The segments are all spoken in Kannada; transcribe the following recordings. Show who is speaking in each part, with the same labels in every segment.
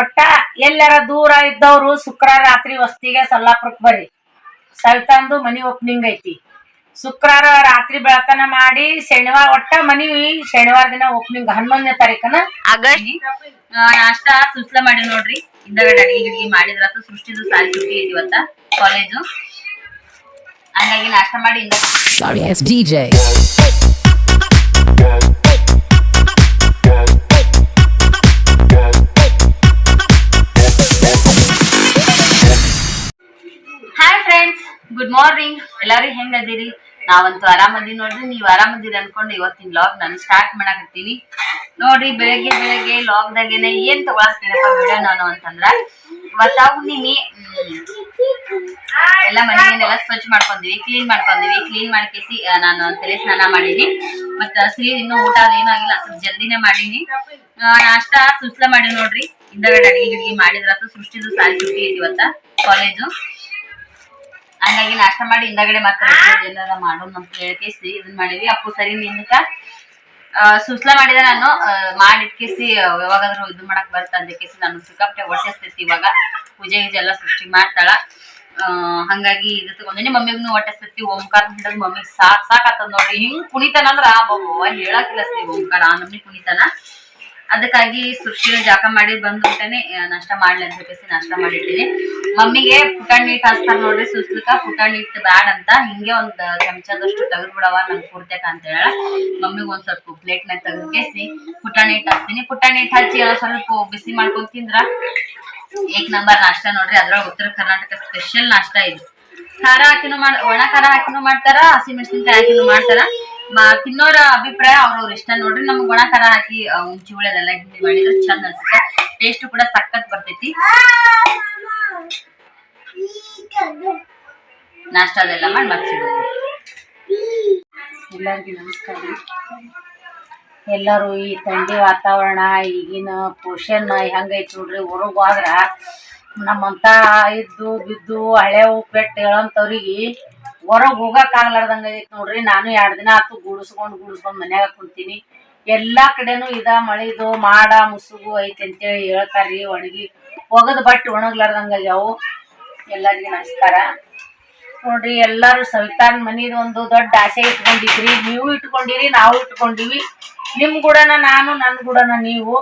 Speaker 1: ಒಟ್ಟ ಎಲ್ಲಾರ ದೂರ ಇದ್ದವ್ರು ಶುಕ್ರವಾರ ರಾತ್ರಿ ವಸ್ತಿಗೆ ಸಲ್ಲಾಪುರಕ್ ಬರ್ರಿ. ಸಲ್ತಂದು ಮನಿ ಓಪನಿಂಗ್ ಐತಿ. ಶುಕ್ರವಾರ ರಾತ್ರಿ ಬೆಳಕನ ಮಾಡಿ ಶನಿವಾರ ಒಟ್ಟ ಮನಿ ಶನಿವಾರ ದಿನ ಓಪನಿಂಗ್ ಹನ್ನೊಂದನೇ ತಾರೀಕನ
Speaker 2: ಆಗಸ್ಟ್ ನಾಷ್ಟ ಸುಸ್ಲ ಮಾಡಿ ನೋಡ್ರಿ. ಹಿಂದಗಡೆ ಅಡಿಗೆ ಗಿಡಿಗೆ ಮಾಡಿದ್ರ ಸೃಷ್ಟಿದು ಸಾಲಿ ಸುಟ್ಟಿ ಐತಿ ಇವತ್ತ ಕಾಲೇಜು ಹಂಗಾಗಿ ನಾಷ್ಟ ಮಾಡಿ
Speaker 3: ass
Speaker 2: ಗುಡ್ ಮಾರ್ನಿಂಗ್ ಎಲ್ಲಾರು ಹೆಂಗ್ ಅದೀರಿ ನಾವಂತೂ ಆರಾಮದಿ ನೋಡ್ರಿ. ನೀವ್ ಆರಾಮದಿರಿ ಅನ್ಕೊಂಡು ಇವತ್ತಿನ ಲಾಗ್ ನಾನು ಸ್ಟಾರ್ಟ್ ಮಾಡಕತ್ತೀನಿ. ನೋಡ್ರಿ, ಬೆಳಗ್ಗೆ ಬೆಳಗ್ಗೆ ಲಾಗ್ದಾಗೇನೆ ಏನ್ ತಗೊಳಕ್ತೀನಪ್ಪ ವಿಡಿಯೋ ನಾನು ಅಂತಂದ್ರ ಇವತ್ತಾವ್ ಎಲ್ಲಾ ಮನೆಯನ್ನೆಲ್ಲ ಸ್ವಚ್ಛ ಮಾಡ್ಕೊಂಡಿವಿ ಕ್ಲೀನ್ ಮಾಡ್ಕೊಂಡಿವಿ ಕ್ಲೀನ್ ಮಾಡ್ಕೇಸಿ ನಾನು ತಲೆ ಸ್ನಾನ ಮಾಡೀನಿ. ಮತ್ತ ಸ್ತ್ರೀ ಇನ್ನೂ ಊಟ ಅದೇನೂ ಆಗಿಲ್ಲ, ಸ್ವಲ್ಪ ಜಲ್ದಿನೇ ಮಾಡೀನಿ. ನಾಷ್ಟ ಸುಸ್ಲ ಮಾಡಿ ನೋಡ್ರಿ. ಹಿಂದಗಡೆ ಅಡಿಗೆ ಗಿಡಿಗೆ ಮಾಡಿದ್ರಾತು ಸೃಷ್ಟಿದು ಸಾಲಿ ಇವತ್ತ ಕಾಲೇಜು ಹಂಗಾಗಿ ನಾಷ್ಟ ಮಾಡಿ ಹಿಂದಗಡೆ ಏನಾರ ಮಾಡೋಣ ಅಂತ ಹೇಳ್ಕೇಸಿ ಇದನ್ ಮಾಡಿವಿ ಅಪ್ಪು ಸರಿ ನಿಂದಕ ಸುಸ್ಲಾ ಮಾಡಿದ ನಾನು. ಮಾಡಿ ಮಾಡಿಟ್ಕೇಸಿ ಯಾವಾಗಾದ್ರೂ ಇದು ಮಾಡಕ್ ಬರ್ತಾ ಅಂದಕೇಸಿ ನಾನು ಸಿಕ್ಕಾಪಟ್ಟೆ ಹೊಟ್ಟೆ ಹಸ್ತೈತಿ ಇವಾಗ. ಪೂಜೆ ಗೀಜೆ ಎಲ್ಲ ಸೃಷ್ಟಿ ಮಾಡ್ತಾಳ. ಹಂಗಾಗಿ ಇದು ತಗೊಂಡಿನಿ ಮಮ್ಮಿಗೂ ಹೊಟ್ಟೆ ಹಸ್ತೈತಿ ಓಂಕಾರ ಹಿಡಿದ್ ಮಮ್ಮಿಗೆ ಸಾಕ್ ಸಾಕಾತದ ನೋಡ್ರಿ. ಹಿಂಗ್ ಕುಣಿತಾನಂದ್ರ ಸರಿ ಓಂಕಾರ. ಆ ನಮ್ನಿ ಕುಣಿತಾನ. ಅದಕ್ಕಾಗಿ ಸೃಷ್ಟಿನ ಜಾಕ ಮಾಡಿ ಬಂದ್ಬಿಟ್ಟನೆ ನಾಷ್ಟ ಮಾಡ್ಲಿ ಅಂತ ಹೇಳಿ ನಾಷ್ಟ ಮಾಡಿಟ್ಟಿನಿ ಮಮ್ಮಿಗೆ ಪುಟಾಣಿ ಹಿಟ್ಟು ಹಾಸ್ತಾರ ನೋಡ್ರಿ ಸುಸ್ಲಿಕ ಪುಟಾಣಿ ಹಿಟ್ಟು ಬ್ಯಾಡ್ ಅಂತ. ಹಿಂಗೆ ಒಂದ್ ಚಮಚದಷ್ಟು ತೆಗೆದು ಬಿಡವ ನಂಗೆ ಪೂರ್ತಿಕ ಅಂತ ಹೇಳ ಮಮ್ಮಿಗೆ ಒಂದ್ ಸ್ವಲ್ಪ ಪ್ಲೇಟ್ ನಾಗ ತೆಗೆದು ಪುಟಾಣಿ ಹಿಟ್ಟು ಹಾಕ್ತೀನಿ ಪುಟಾಣಿ ಹಿಟ್ಟು ಹಚ್ಚಿ ಸ್ವಲ್ಪ ಬಿಸಿ ಮಾಡ್ಕೊಂಡ್ ತಿಂದ್ರ? ಏಕ್ ನಂಬರ್ ನಾಷ್ಟ ನೋಡ್ರಿ, ಅದ್ರೊಳಗ ಉತ್ತರ ಕರ್ನಾಟಕ ಸ್ಪೆಷಲ್ ನಾಷ್ಟ ಇದು. ಖಾರ ಹಾಕಿನೂ ಮಾಡ, ಒಣ ಖಾರ ಹಾಕಿನೂ ಮಾಡ್ತಾರ, ಹಸಿ ಮೆಣಸಿನ್ಕಾಯಿ ಹಾಕಿನೂ ಮಾಡ್ತಾರ? ತಿನ್ನೋರ ಅಭಿಪ್ರಾಯ ಅವ್ರವ್ರ ಇಷ್ಟ. ನೋಡ್ರಿ ನಮ್ಗೆ ಒಣ ಖಾರ ಹಾಕಿ ಉಂಚಿ ಹಿಂದಿ ಹಿಂಡಿ ಮಾಡಿದ್ರೆ ಚಂದ ಅನ್ಸುತ್ತೆ. ಟೇಸ್ಟ್ ಕೂಡ ಸಖತ್ ಬರ್ತೈತಿ. ನಾಷ್ಟ ಅದೆಲ್ಲ ಮಾಡಿ ಮತ್ತೆ
Speaker 1: ಎಲ್ಲರಿಗೂ ನಮಸ್ಕಾರ ಎಲ್ಲರೂ ಈ ಥಂಡಿ ವಾತಾವರಣ, ಈಗಿನ ಪೋಷನ್ ಹೆಂಗೈತಿ ನೋಡ್ರಿ, ಹೊರಗೆ ಹೋದ್ರ ನಮ್ಮಂತ ಇದ್ದು, ಬಿದ್ದು, ಹಳೆ ಪೆಟ್ಟು ಹೇಳಂತವ್ರಿಗೆ ಹೊರಗೆ ಹೋಗಕ್ ಆಗ್ಲಾರ್ದಂಗ ಐತಿ ನೋಡ್ರಿ. ನಾನು ಎರಡ್ ದಿನ ಆತು ಗೂಡಿಸ್ಕೊಂಡು ಗೂಡಿಸ್ಕೊಂಡು ಮನ್ಯಾಗ ಕುಂತೀನಿ. ಎಲ್ಲಾ ಕಡೆನೂ ಇದ ಮಳಿದು ಮಾಡ ಮುಸುಗು ಐತಿ ಅಂತೇಳಿ ಹೇಳ್ತಾರ್ರಿ ಒಣಗಿ. ಒಗದ್ ಬಟ್ಟೆ ಒಣಗ್ಲಾರ್ದಂಗ ಆಗ್ಯಾವು. ಎಲ್ಲರಿಗೂ ನಮಸ್ಕಾರ. ನೋಡ್ರಿ, ಎಲ್ಲಾರು ಸವಿತಾನ್ ಮನಿದ ಒಂದು ದೊಡ್ಡ ಆಸೆ ಇಟ್ಕೊಂಡಿದ್ರಿ. ನೀವು ಇಟ್ಕೊಂಡಿರಿ, ನಾವು ಇಟ್ಕೊಂಡಿವಿ. ನಿಮ್ ಗೂಡನ ನಾನು, ನನ್ ಗೂಡನ ನೀವು.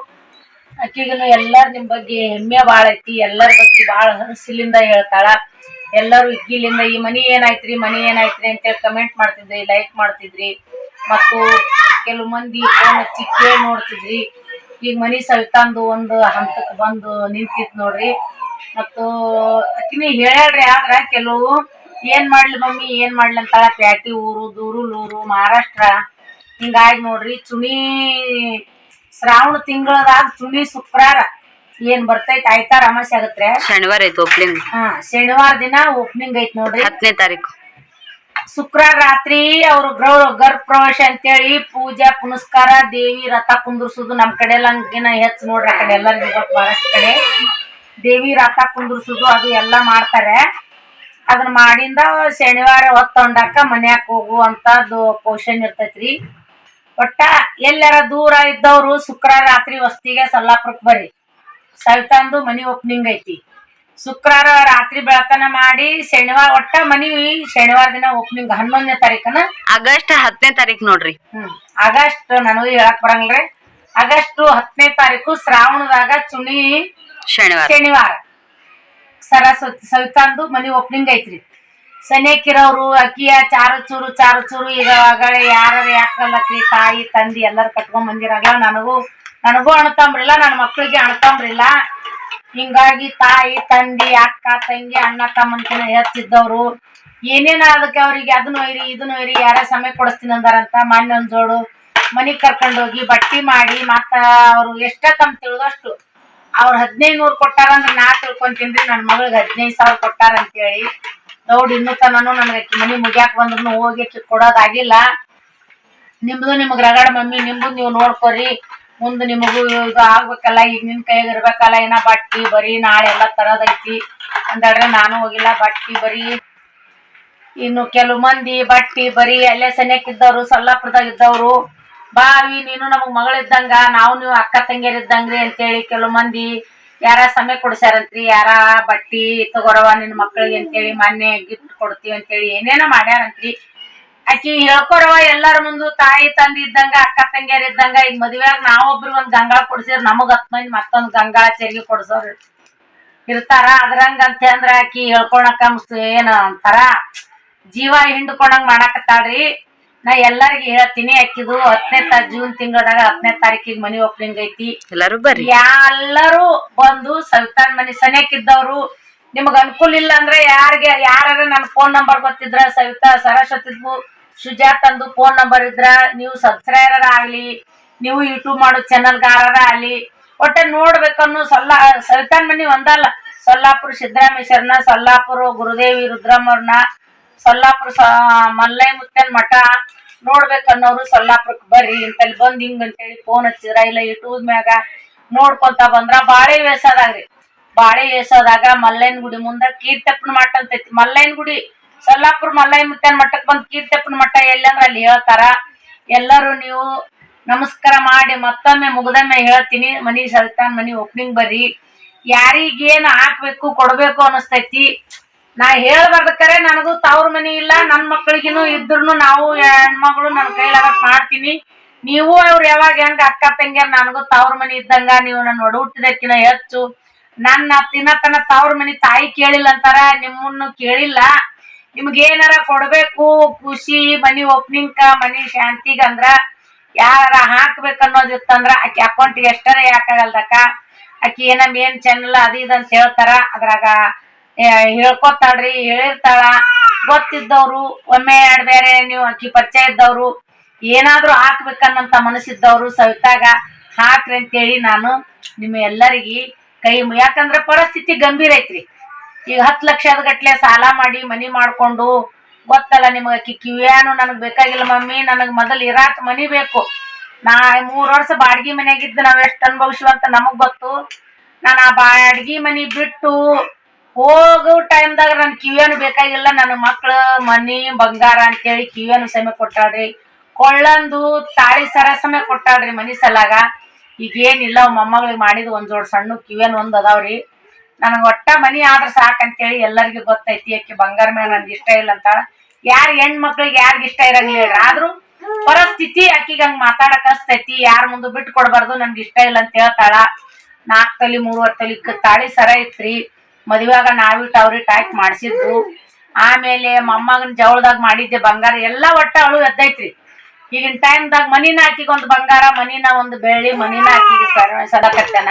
Speaker 1: ಅಕ್ಕಿಗನು ಎಲ್ಲಾರು ನಿಮ್ ಬಗ್ಗೆ ಹೆಮ್ಮೆ ಬಾಳ ಐತಿ. ಎಲ್ಲರ ಬಗ್ಗೆ ಬಾಳ ಹನಸಿಲಿಂದ ಹೇಳ್ತಾಳ. ಎಲ್ಲರೂ ಇಗ್ಗಿಲಿಂದ ಈ ಮನಿ ಏನಾಯ್ತ್ರಿ ಮನಿ ಏನಾಯ್ತ್ರಿ ಅಂತೇಳಿ ಕಮೆಂಟ್ ಮಾಡ್ತಿದ್ರಿ ಲೈಕ್ ಮಾಡ್ತಿದ್ರಿ. ಮತ್ತು ಕೆಲವು ಮಂದಿ ಫೋನ್ ಹಚ್ಚಿ ಕೇಳಿ ನೋಡ್ತಿದ್ರಿ. ಈಗ ಮನಿ ಸವಿತಾಂದು ಒಂದು ಹಂತಕ್ಕೆ ಬಂದು ನಿಂತಿತ್ತು ನೋಡ್ರಿ. ಮತ್ತು ಅಕ್ಕಿನಿ ಹೇಳ್ರಿ ಆದ್ರೆ ಕೆಲವು, ಏನ್ ಮಾಡ್ಲಿ ಮಮ್ಮಿ, ಏನ್ ಮಾಡ್ಲಿ ಅಂತಾಳ ಪ್ಯಾಟಿ ಊರು ದೂರುಲೂರು ಮಹಾರಾಷ್ಟ್ರ. ಹಿಂಗಾಗಿ ನೋಡ್ರಿ ಚುಣಿ ಶ್ರಾವಣ ತಿಂಗಳದಾಗ ಚುಣಿ ಶುಕ್ರವಾರ ಏನ್ ಬರ್ತೈತೆ? ಆಯ್ತಾ? ಅಮಾಸೆ ಆಗತ್ರೆ?
Speaker 2: ಶನಿವಾರ ಐತಿ ಓಪನಿಂಗ್
Speaker 1: ಹಾ ಶನಿವಾರ ದಿನ ಓಪನಿಂಗ್ ಐತ್ ನೋಡ್ರಿ.
Speaker 2: ಹತ್ತನೇ ತಾರೀಕು.
Speaker 1: ಶುಕ್ರವಾರ ರಾತ್ರಿ ಅವ್ರ ಗೃಹ ಗರ್ಭ ಪ್ರವೇಶ ಅಂತೇಳಿ ಪೂಜಾ ಪುನಸ್ಕಾರ ದೇವಿ ರಥ ಕುಂದ್ರಸುದು ನಮ್ ಕಡೆ ಎಲ್ಲ ಹಂಗಿನ ಹೆಚ್ಚು ನೋಡ್ರಿ ಆ ಕಡೆ ಎಲ್ಲರಿಗೂ ಗೊತ್ತು ಬಹಳಷ್ಟು ಕಡೆ. ದೇವಿ ರಥ ಕುಂದ್ರಸುದು ಅದು ಎಲ್ಲ ಮಾಡ್ತಾರೆ. ಅದನ್ನ ಮಾಡಿಂದ ಶನಿವಾರ ಹೊತ್ತೊಂಡಾಕ ಮನ್ಯಾಗ ಹೋಗುವಂತದ್ದು ಪೋಷನ್ ಇರ್ತೈತ್ರಿ. ಒಟ್ಟ ಎಲ್ಲಾರ ದೂರ ಇದ್ದವ್ರು ಶುಕ್ರವಾರ ರಾತ್ರಿ ವಸ್ತಿಗೆ ಸಲ್ಲಾಪುರಕ್ ಬರ್ರಿ. ಸವಿತಾಂದು ಮನಿ ಓಪನಿಂಗ್ ಐತಿ. ಶುಕ್ರವಾರ ರಾತ್ರಿ ಬೆಳಕನ ಮಾಡಿ ಶನಿವಾರ ಒಟ್ಟ ಮನಿ ಶನಿವಾರ ದಿನ ಓಪನಿಂಗ್ ಹನ್ನೊಂದನೇ ತಾರೀಕನ.
Speaker 2: ಆಗಸ್ಟ್ ಹತ್ತನೇ ತಾರೀಕ್ ನೋಡ್ರಿ.
Speaker 1: ಹ್ಮ್ ಆಗಸ್ಟ್ ನನಗೂ ಹೇಳಕ್ ಬರಂಗಿಲ್ರಿ. ಆಗಸ್ಟ್ ಹತ್ತನೇ ತಾರೀಕು ಶ್ರಾವಣದಾಗ ಚುನಿ
Speaker 2: ಶನಿವಾರ.
Speaker 1: ಶನಿವಾರ. ಸರಸ್ವತಿ ಸವಿತಾಂದು ಮನಿ ಓಪನಿಂಗ್ ಐತ್ರಿ. ಸನೇಕಿರೋರು ಅಕ್ಕಿಯ ಚಾರು ಚೂರು ಚಾರು ಚೂರು ಈಗ ಯಾರು ಯಾಕಲ್ಲಕ್ರಿ ತಾಯಿ ತಂದಿ ಎಲ್ಲರೂ ಕಟ್ಕೊಂಡ್ ಬಂದಿರಾಗ ನನಗೂ ನನಗೂ ಅಣ್ತಂಬ್ರಿಲ್ಲ ನನ್ನ ಮಕ್ಕಳಿಗೆ ಅಣ್ತಂಬ್ರಿಲ್ಲ ಹಿಂಗಾಗಿ ತಾಯಿ ತಂದಿ ಅಕ್ಕ, ತಂಗಿ, ಅಣ್ಣ, ತಮ್ಮಂತಿನ ಹೆಚ್ಚಿದ್ದವ್ರು ಏನೇನ ಅದಕ್ಕೆ ಅವ್ರಿಗೆ ಅದನ್ನ ಒಯ್ರಿ ಇದನ್ನ ಒಯ್ರಿ ಯಾರ ಸಮಯ ಕೊಡಿಸ್ತೀನಿ ಅಂದಾರಂತ ಮೊನ್ನೆ ಒಂದ್ ಜೋಡು ಮನೆಗೆ ಕರ್ಕೊಂಡೋಗಿ ಬಟ್ಟಿ ಮಾಡಿ ಮತ್ತ ಅವ್ರು ಎಷ್ಟ ತಮ್ಮ ತಿಳಿದಷ್ಟು ಅವ್ರ ಹದಿನೈದು ನೂರು ಕೊಟ್ಟಾರ ಅಂದ್ರೆ ನಾ ತಿಳ್ಕೊಂತೀನಿ ನನ್ನ ಮಗಳಿಗೆ ಹದಿನೈದು ಸಾವಿರ ಕೊಟ್ಟಾರ ಅಂತೇಳಿ ನೋಡಿ ಇನ್ನೂ ತನೂ ನನಗೆ ಮನೆ ಮನಿ ಮುಗ್ಯಾಕ ಬಂದ್ರು ಹೋಗಿ ಕೊಡೋದಾಗಿಲ್ಲ. ನಿಮ್ದು ನಿಮಗೆ ರಗಡ ಮಮ್ಮಿ, ನಿಮ್ದು ನೀವು ನೋಡ್ಕೊರಿ. ಮುಂದೆ ನಿಮಗೂ ಇದು ಆಗ್ಬೇಕಲ್ಲ, ಈಗ ನಿನ್ ಕೈಯಾಗ ಇರ್ಬೇಕಲ್ಲ, ಏನ ಬಟ್ಟಿ ಬರೀ ನಾಳೆ ಎಲ್ಲ ತರೋದೈತಿ ಅಂದಾಡ್ರೆ ನಾನು ಹೋಗಿಲ್ಲ, ಬಟ್ಟಿ ಬರೀ ಇನ್ನು ಕೆಲವು ಮಂದಿ ಬಟ್ಟಿ ಬರೀ ಅಲ್ಲೇ ಸನ್ಯಕ್ ಇದ್ದವ್ರು, ಸಲ್ಲಾಪುರದಾಗ ಇದ್ದವ್ರು, ಬಾವಿ ನೀನು ನಮಗ್ ಮಗಳಿದ್ದಂಗ ನಾವು ನೀವು ಅಕ್ಕ ತಂಗಿಯರಿದ್ದಂಗ್ರಿ ಅಂತೇಳಿ ಕೆಲವು ಮಂದಿ, ಯಾರ ಸಮಯ ಕೊಡ್ಸ್ಯಾರಂತ್ರಿ, ಯಾರ ಬಟ್ಟಿ ತಗೋರವ ನಿನ್ ಮಕ್ಳಿಗೆ ಅಂತೇಳಿ, ಮೊನ್ನೆ ಗಿಫ್ಟ್ ಕೊಡ್ತೀವಿ ಅಂತೇಳಿ ಏನೇನೋ ಮಾಡ್ಯಾರಂತ್ರಿ. ಆಕಿ ಹೇಳ್ಕೊರವ ಎಲ್ಲಾರ ಮುಂದೆ ತಾಯಿ ತಂದಿ ಇದ್ದಂಗ ಅಕ್ಕ ತಂಗಿಯರ್ ಇದ್ದಂಗ ಈಗ ಮದ್ವೆಯಾಗ ನಾವೊಬ್ರು ಒಂದ್ ಗಂಗಾಳ ಕೊಡ್ಸಿದ್ರ ನಮಗ್ ಹತ್ ಮಂದಿ ಮತ್ತೊಂದ್ ಗಂಗಾಳ ಚೆರ್ಗಿ ಕೊಡ್ಸೋರ್ ಇರ್ತಾರ. ಅದ್ರಂಗ ಅಂತ ಅಂದ್ರ ಆಕಿ ಹೇಳ್ಕೊಳಕ ಏನ ಅಂತಾರ? ಜೀವ ಹಿಂಡ್ಕೊಂಡಂಗ್ ಮಾಡಾಕತ್ತಾಳ್ರಿ. ನಾ ಎಲ್ಲಾರ್ಗಿ ಹೇಳ್ತೀನಿ ಅಕ್ಕಿದು ಹತ್ತನೇ ತಾ ಜೂನ್ ತಿಂಗಳದಾಗ ಹತ್ತನೇ ತಾರೀಕಿಗೆ ಮನಿ ಓಪನಿಂಗ್ ಐತಿ.
Speaker 2: ಎಲ್ಲರೂ ಬರ್ರಿ.
Speaker 1: ಎಲ್ಲರೂ ಬಂದು ಸವಿತಾನ್ ಮನಿ ಸನೇಕಿದ್ದವ್ರು ನಿಮಗ್ ಅನುಕೂಲ ಇಲ್ಲ ಅಂದ್ರೆ ಯಾರಿಗೆ ಯಾರ ನನ್ನ ಫೋನ್ ನಂಬರ್ ಗೊತ್ತಿದ್ರ ಸವಿತಾ ಸರಸ್ವತಿದು ಸುಜಾತ್ ಅಂದು ಫೋನ್ ನಂಬರ್ ಇದ್ರ ನೀವು ಸಬ್ಸ್ಕ್ರೈಬರ್ ಆಗ್ಲಿ, ನೀವು ಯೂಟ್ಯೂಬ್ ಮಾಡೋ ಚಾನಲ್ಗಾರರ ಆಗ್ಲಿ, ಒಟ್ಟೆ ನೋಡ್ಬೇಕನ್ನು ಸೊಲ್ಲ ಸವಿತಾನ್ ಮನಿ ಒಂದಲ್ಲ, ಸೊಲ್ಲಾಪುರ ಸಿದ್ದರಾಮೇಶ್ವರನ, ಸೊಲ್ಲಾಪುರ ಗುರುದೇವಿ ರುದ್ರಮ್ಮವ್ರನ್ನ ಸೊಲ್ಲಾಪುರ ಮಲ್ಲೈ ಮುತ್ತನ್ ಮಠ, ನೋಡ್ಬೇಕನ್ನೋರು ಸೊಲ್ಲಾಪುರಕ್ಕೆ ಬರ್ರಿ, ಇಂತಲ್ಲಿ ಬಂದ್ ಹಿಂಗ್ ಅಂತೇಳಿ ಫೋನ್ ಹಚ್ಚಿದ್ರ, ಇಲ್ಲ ಯೂಟ್ಯೂಬ್ ಮ್ಯಾಗ ನೋಡ್ಕೊಂತ ಬಂದ್ರ ಬಾಳೆ ವೇಸದಾಗ್ರಿ ಬಾಳೆ ವೇಸದಾಗ ಮಲ್ಲಯ್ಯನ ಗುಡಿ ಮುಂದ ಕೀರ್ತಪ್ಪನ ಮಠ ಅಂತೈತಿ. ಮಲ್ಲಯ್ಯನ ಗುಡಿ ಸೊಲ್ಲಾಪುರ ಮಲ್ಲಯ್ಯ ಮುತ್ತನ್ ಮಠಕ್ ಬಂದ್ ಕೀರ್ತಪ್ಪನ ಮಠ ಎಲ್ಲಂದ್ರ ಅಲ್ಲಿ ಹೇಳ್ತಾರ. ಎಲ್ಲರೂ ನೀವು ನಮಸ್ಕಾರ ಮಾಡಿ ಮತ್ತೊಮ್ಮೆ ಮುಗ್ದೊಮ್ಮೆ ಹೇಳ್ತೀನಿ. ಮನಿ ಸಲ್ತಾನ್ ಮನಿ ಓಪನಿಂಗ್ ಬರ್ರಿ. ಯಾರಿಗೇನ್ ಹಾಕ್ಬೇಕು, ಕೊಡ್ಬೇಕು ಅನಸ್ತೈತಿ ನಾ ಹೇಳ್ಬಾರ್ದಕ್ಕರೆ ನನಗೂ ತವ್ರ ಮನಿ ಇಲ್ಲ, ನನ್ ಮಕ್ಳಿಗಿನು ಇದ್ರು ನಾವು ಹೆಣ್ಮಗಳು ನನ್ ಕೈಲಾಗ ಮಾಡ್ತೀನಿ. ನೀವು ಅವ್ರು ಯಾವಾಗ ಹೆಂಗ ಅಕ್ಕ ತಂಗ್ಯಾರ ನನಗೂ ತವ್ರ ಮನಿ ಇದ್ದಂಗ, ನೀವು ನನ್ನ ಒಡಹುಟ್ಟಿದಕ್ಕಿನ ಹೆಚ್ಚು. ನನ್ನ ತಿನ್ನತನ ತವ್ರ ಮನಿ ತಾಯಿ ಕೇಳಿಲ್ಲ ಅಂತಾರ ನಿಮ್ಮನ್ನು ಕೇಳಿಲ್ಲ. ನಿಮ್ಗೆ ಏನಾರ ಕೊಡಬೇಕು ಖುಷಿ, ಮನಿ ಓಪನಿಂಗ್ ಮನಿ ಶಾಂತಿಗ ಅಂದ್ರ ಯಾರ ಹಾಕ್ಬೇಕು ಅನ್ನೋದಿತ್ತಂದ್ರ ಆಕಿ ಅಕೌಂಟ್ಗೆ ಎಷ್ಟರ ಯಾಕಾಗಲ್ದಕ್ಕ ಆಕಿ ಏನ ಮೇನ್ ಚಾನಲ್ ಅದು ಇದಂತ ಹೇಳ್ತಾರ. ಅದ್ರಾಗ ಹೇಳ್ಕೊತಾಳ್ರಿ ಹೇಳಿರ್ತಾಳ. ಗೊತ್ತಿದ್ದವ್ರು, ಒಮ್ಮೆ ಎರಡ್ ಬೇರೆ ನೀವು ಆಕಿ ಪರಿಚಯ ಇದ್ದವ್ರು, ಏನಾದ್ರೂ ಹಾಕ್ಬೇಕನ್ನಂತ ಮನಸ್ಸಿದ್ದವ್ರು ಸವಿತಾಗ ಹಾಕ್ರಿ ಅಂತೇಳಿ ನಾನು ನಿಮ್ಮ ಎಲ್ಲರಿಗಿ ಕೈ ಯಾಕಂದ್ರ ಪರಿಸ್ಥಿತಿ ಗಂಭೀರ ಐತ್ರಿ. ಈಗ ಹತ್ತು ಲಕ್ಷದ ಗಟ್ಲೆ ಸಾಲ ಮಾಡಿ ಮನಿ ಮಾಡ್ಕೊಂಡು, ಗೊತ್ತಲ್ಲ ನಿಮಗೆ ಆಕಿ ಕಿವಿಯಾನು ನನಗೆ ಬೇಕಾಗಿಲ್ಲ ಮಮ್ಮಿ, ನನಗೆ ಮೊದಲು ಇರಾಕ್ ಮನಿ ಬೇಕು. ನಾ ಮೂರು ವರ್ಷ ಬಾಡ್ಗಿ ಮನ್ಯಾಗಿದ್ದು ನಾವು ಎಷ್ಟು ಅನುಭವಿಸಿವ ಅಂತ ನಮಗೆ ಗೊತ್ತು. ನಾನು ಆ ಬಾಡ್ಗಿ ಮನಿ ಬಿಟ್ಟು ಹೋಗೋ ಟೈಮ್ದಾಗ ನನ್ನ ಕಿವಿಯನ್ನು ಬೇಕಾಗಿಲ್ಲ, ನನ್ನ ಮಕ್ಕಳು ಮನಿ ಬಂಗಾರ ಅಂತೇಳಿ ಕಿವಿಯಾನು ಸಮಯ ಕೊಟ್ಟಾಳ್ರಿ. ಕೊಳ್ಳಂದು ತಾಳಿ ಸರ ಸಮಯ ಕೊಟ್ಟಾಳ್ರಿ ಮನಿ ಸಲಾಗ ಈಗೇನಿಲ್ಲ ಮೊಮ್ಮಗಳಿಗೆ ಮಾಡಿದ ಒಂದು ಜೋಡ್ ಸಣ್ಣ ಕಿವಿಯನ್ನು ಒಂದು ಅದಾವ್ರಿ. ನನಗ್ ಒಟ್ಟ ಮನಿ ಆದ್ರ ಸಾಕಂತೇಳಿ ಎಲ್ಲರಿಗೂ ಗೊತ್ತೈತಿ ಆಕಿ ಬಂಗಾರ ಮೇಲೆ ನನ್ಗೆ ಇಷ್ಟ ಇಲ್ಲ ಅಂತ ಯಾರ್ ಹೆಣ್ ಮಕ್ಳಿಗೆ ಯಾರಿಗ ಇಷ್ಟ ಇರಂಗಿಲ್ಲ ಆದ್ರೂ ಪರಿಸ್ಥಿತಿ ಅಕ್ಕಿಗೆ ಹಂಗ ಮಾತಾಡಕ್ ಅಸ್ತೈತಿ ಯಾರ ಮುಂದೆ ಬಿಟ್ಟು ಕೊಡ್ಬಾರ್ದು ನನ್ಗೆ ಇಷ್ಟ ಇಲ್ಲ ಅಂತ ಹೇಳ್ತಾಳ. ನಾಲ್ಕು ತಲಿ, ಮೂರುವರೆ ತಲಿ ತಾಳಿ ಸರ ಇತ್ರಿ. ಮದುವೆಯಾಗ ನಾವಿಟ್ಟು ಅವ್ರಿ ಟ್ಯಾಕ್ ಮಾಡ್ಸಿದ್ರು ಆಮೇಲೆ ಮೊಮ್ಮಗನ ಜವಳದಾಗ ಮಾಡಿದ್ದೆ ಬಂಗಾರ, ಎಲ್ಲಾ ಒಟ್ಟ ಅಳು ಎದ್ದೈತ್ರಿ. ಈಗಿನ ಟೈಮ್ದಾಗ ಮನಿನ ಆಕಿಗೆ ಒಂದು ಬಂಗಾರ, ಮನಿನ ಒಂದು ಬೆಳ್ಳಿ, ಮನಿನ ಸರ ಸದಕತ್ತೇನ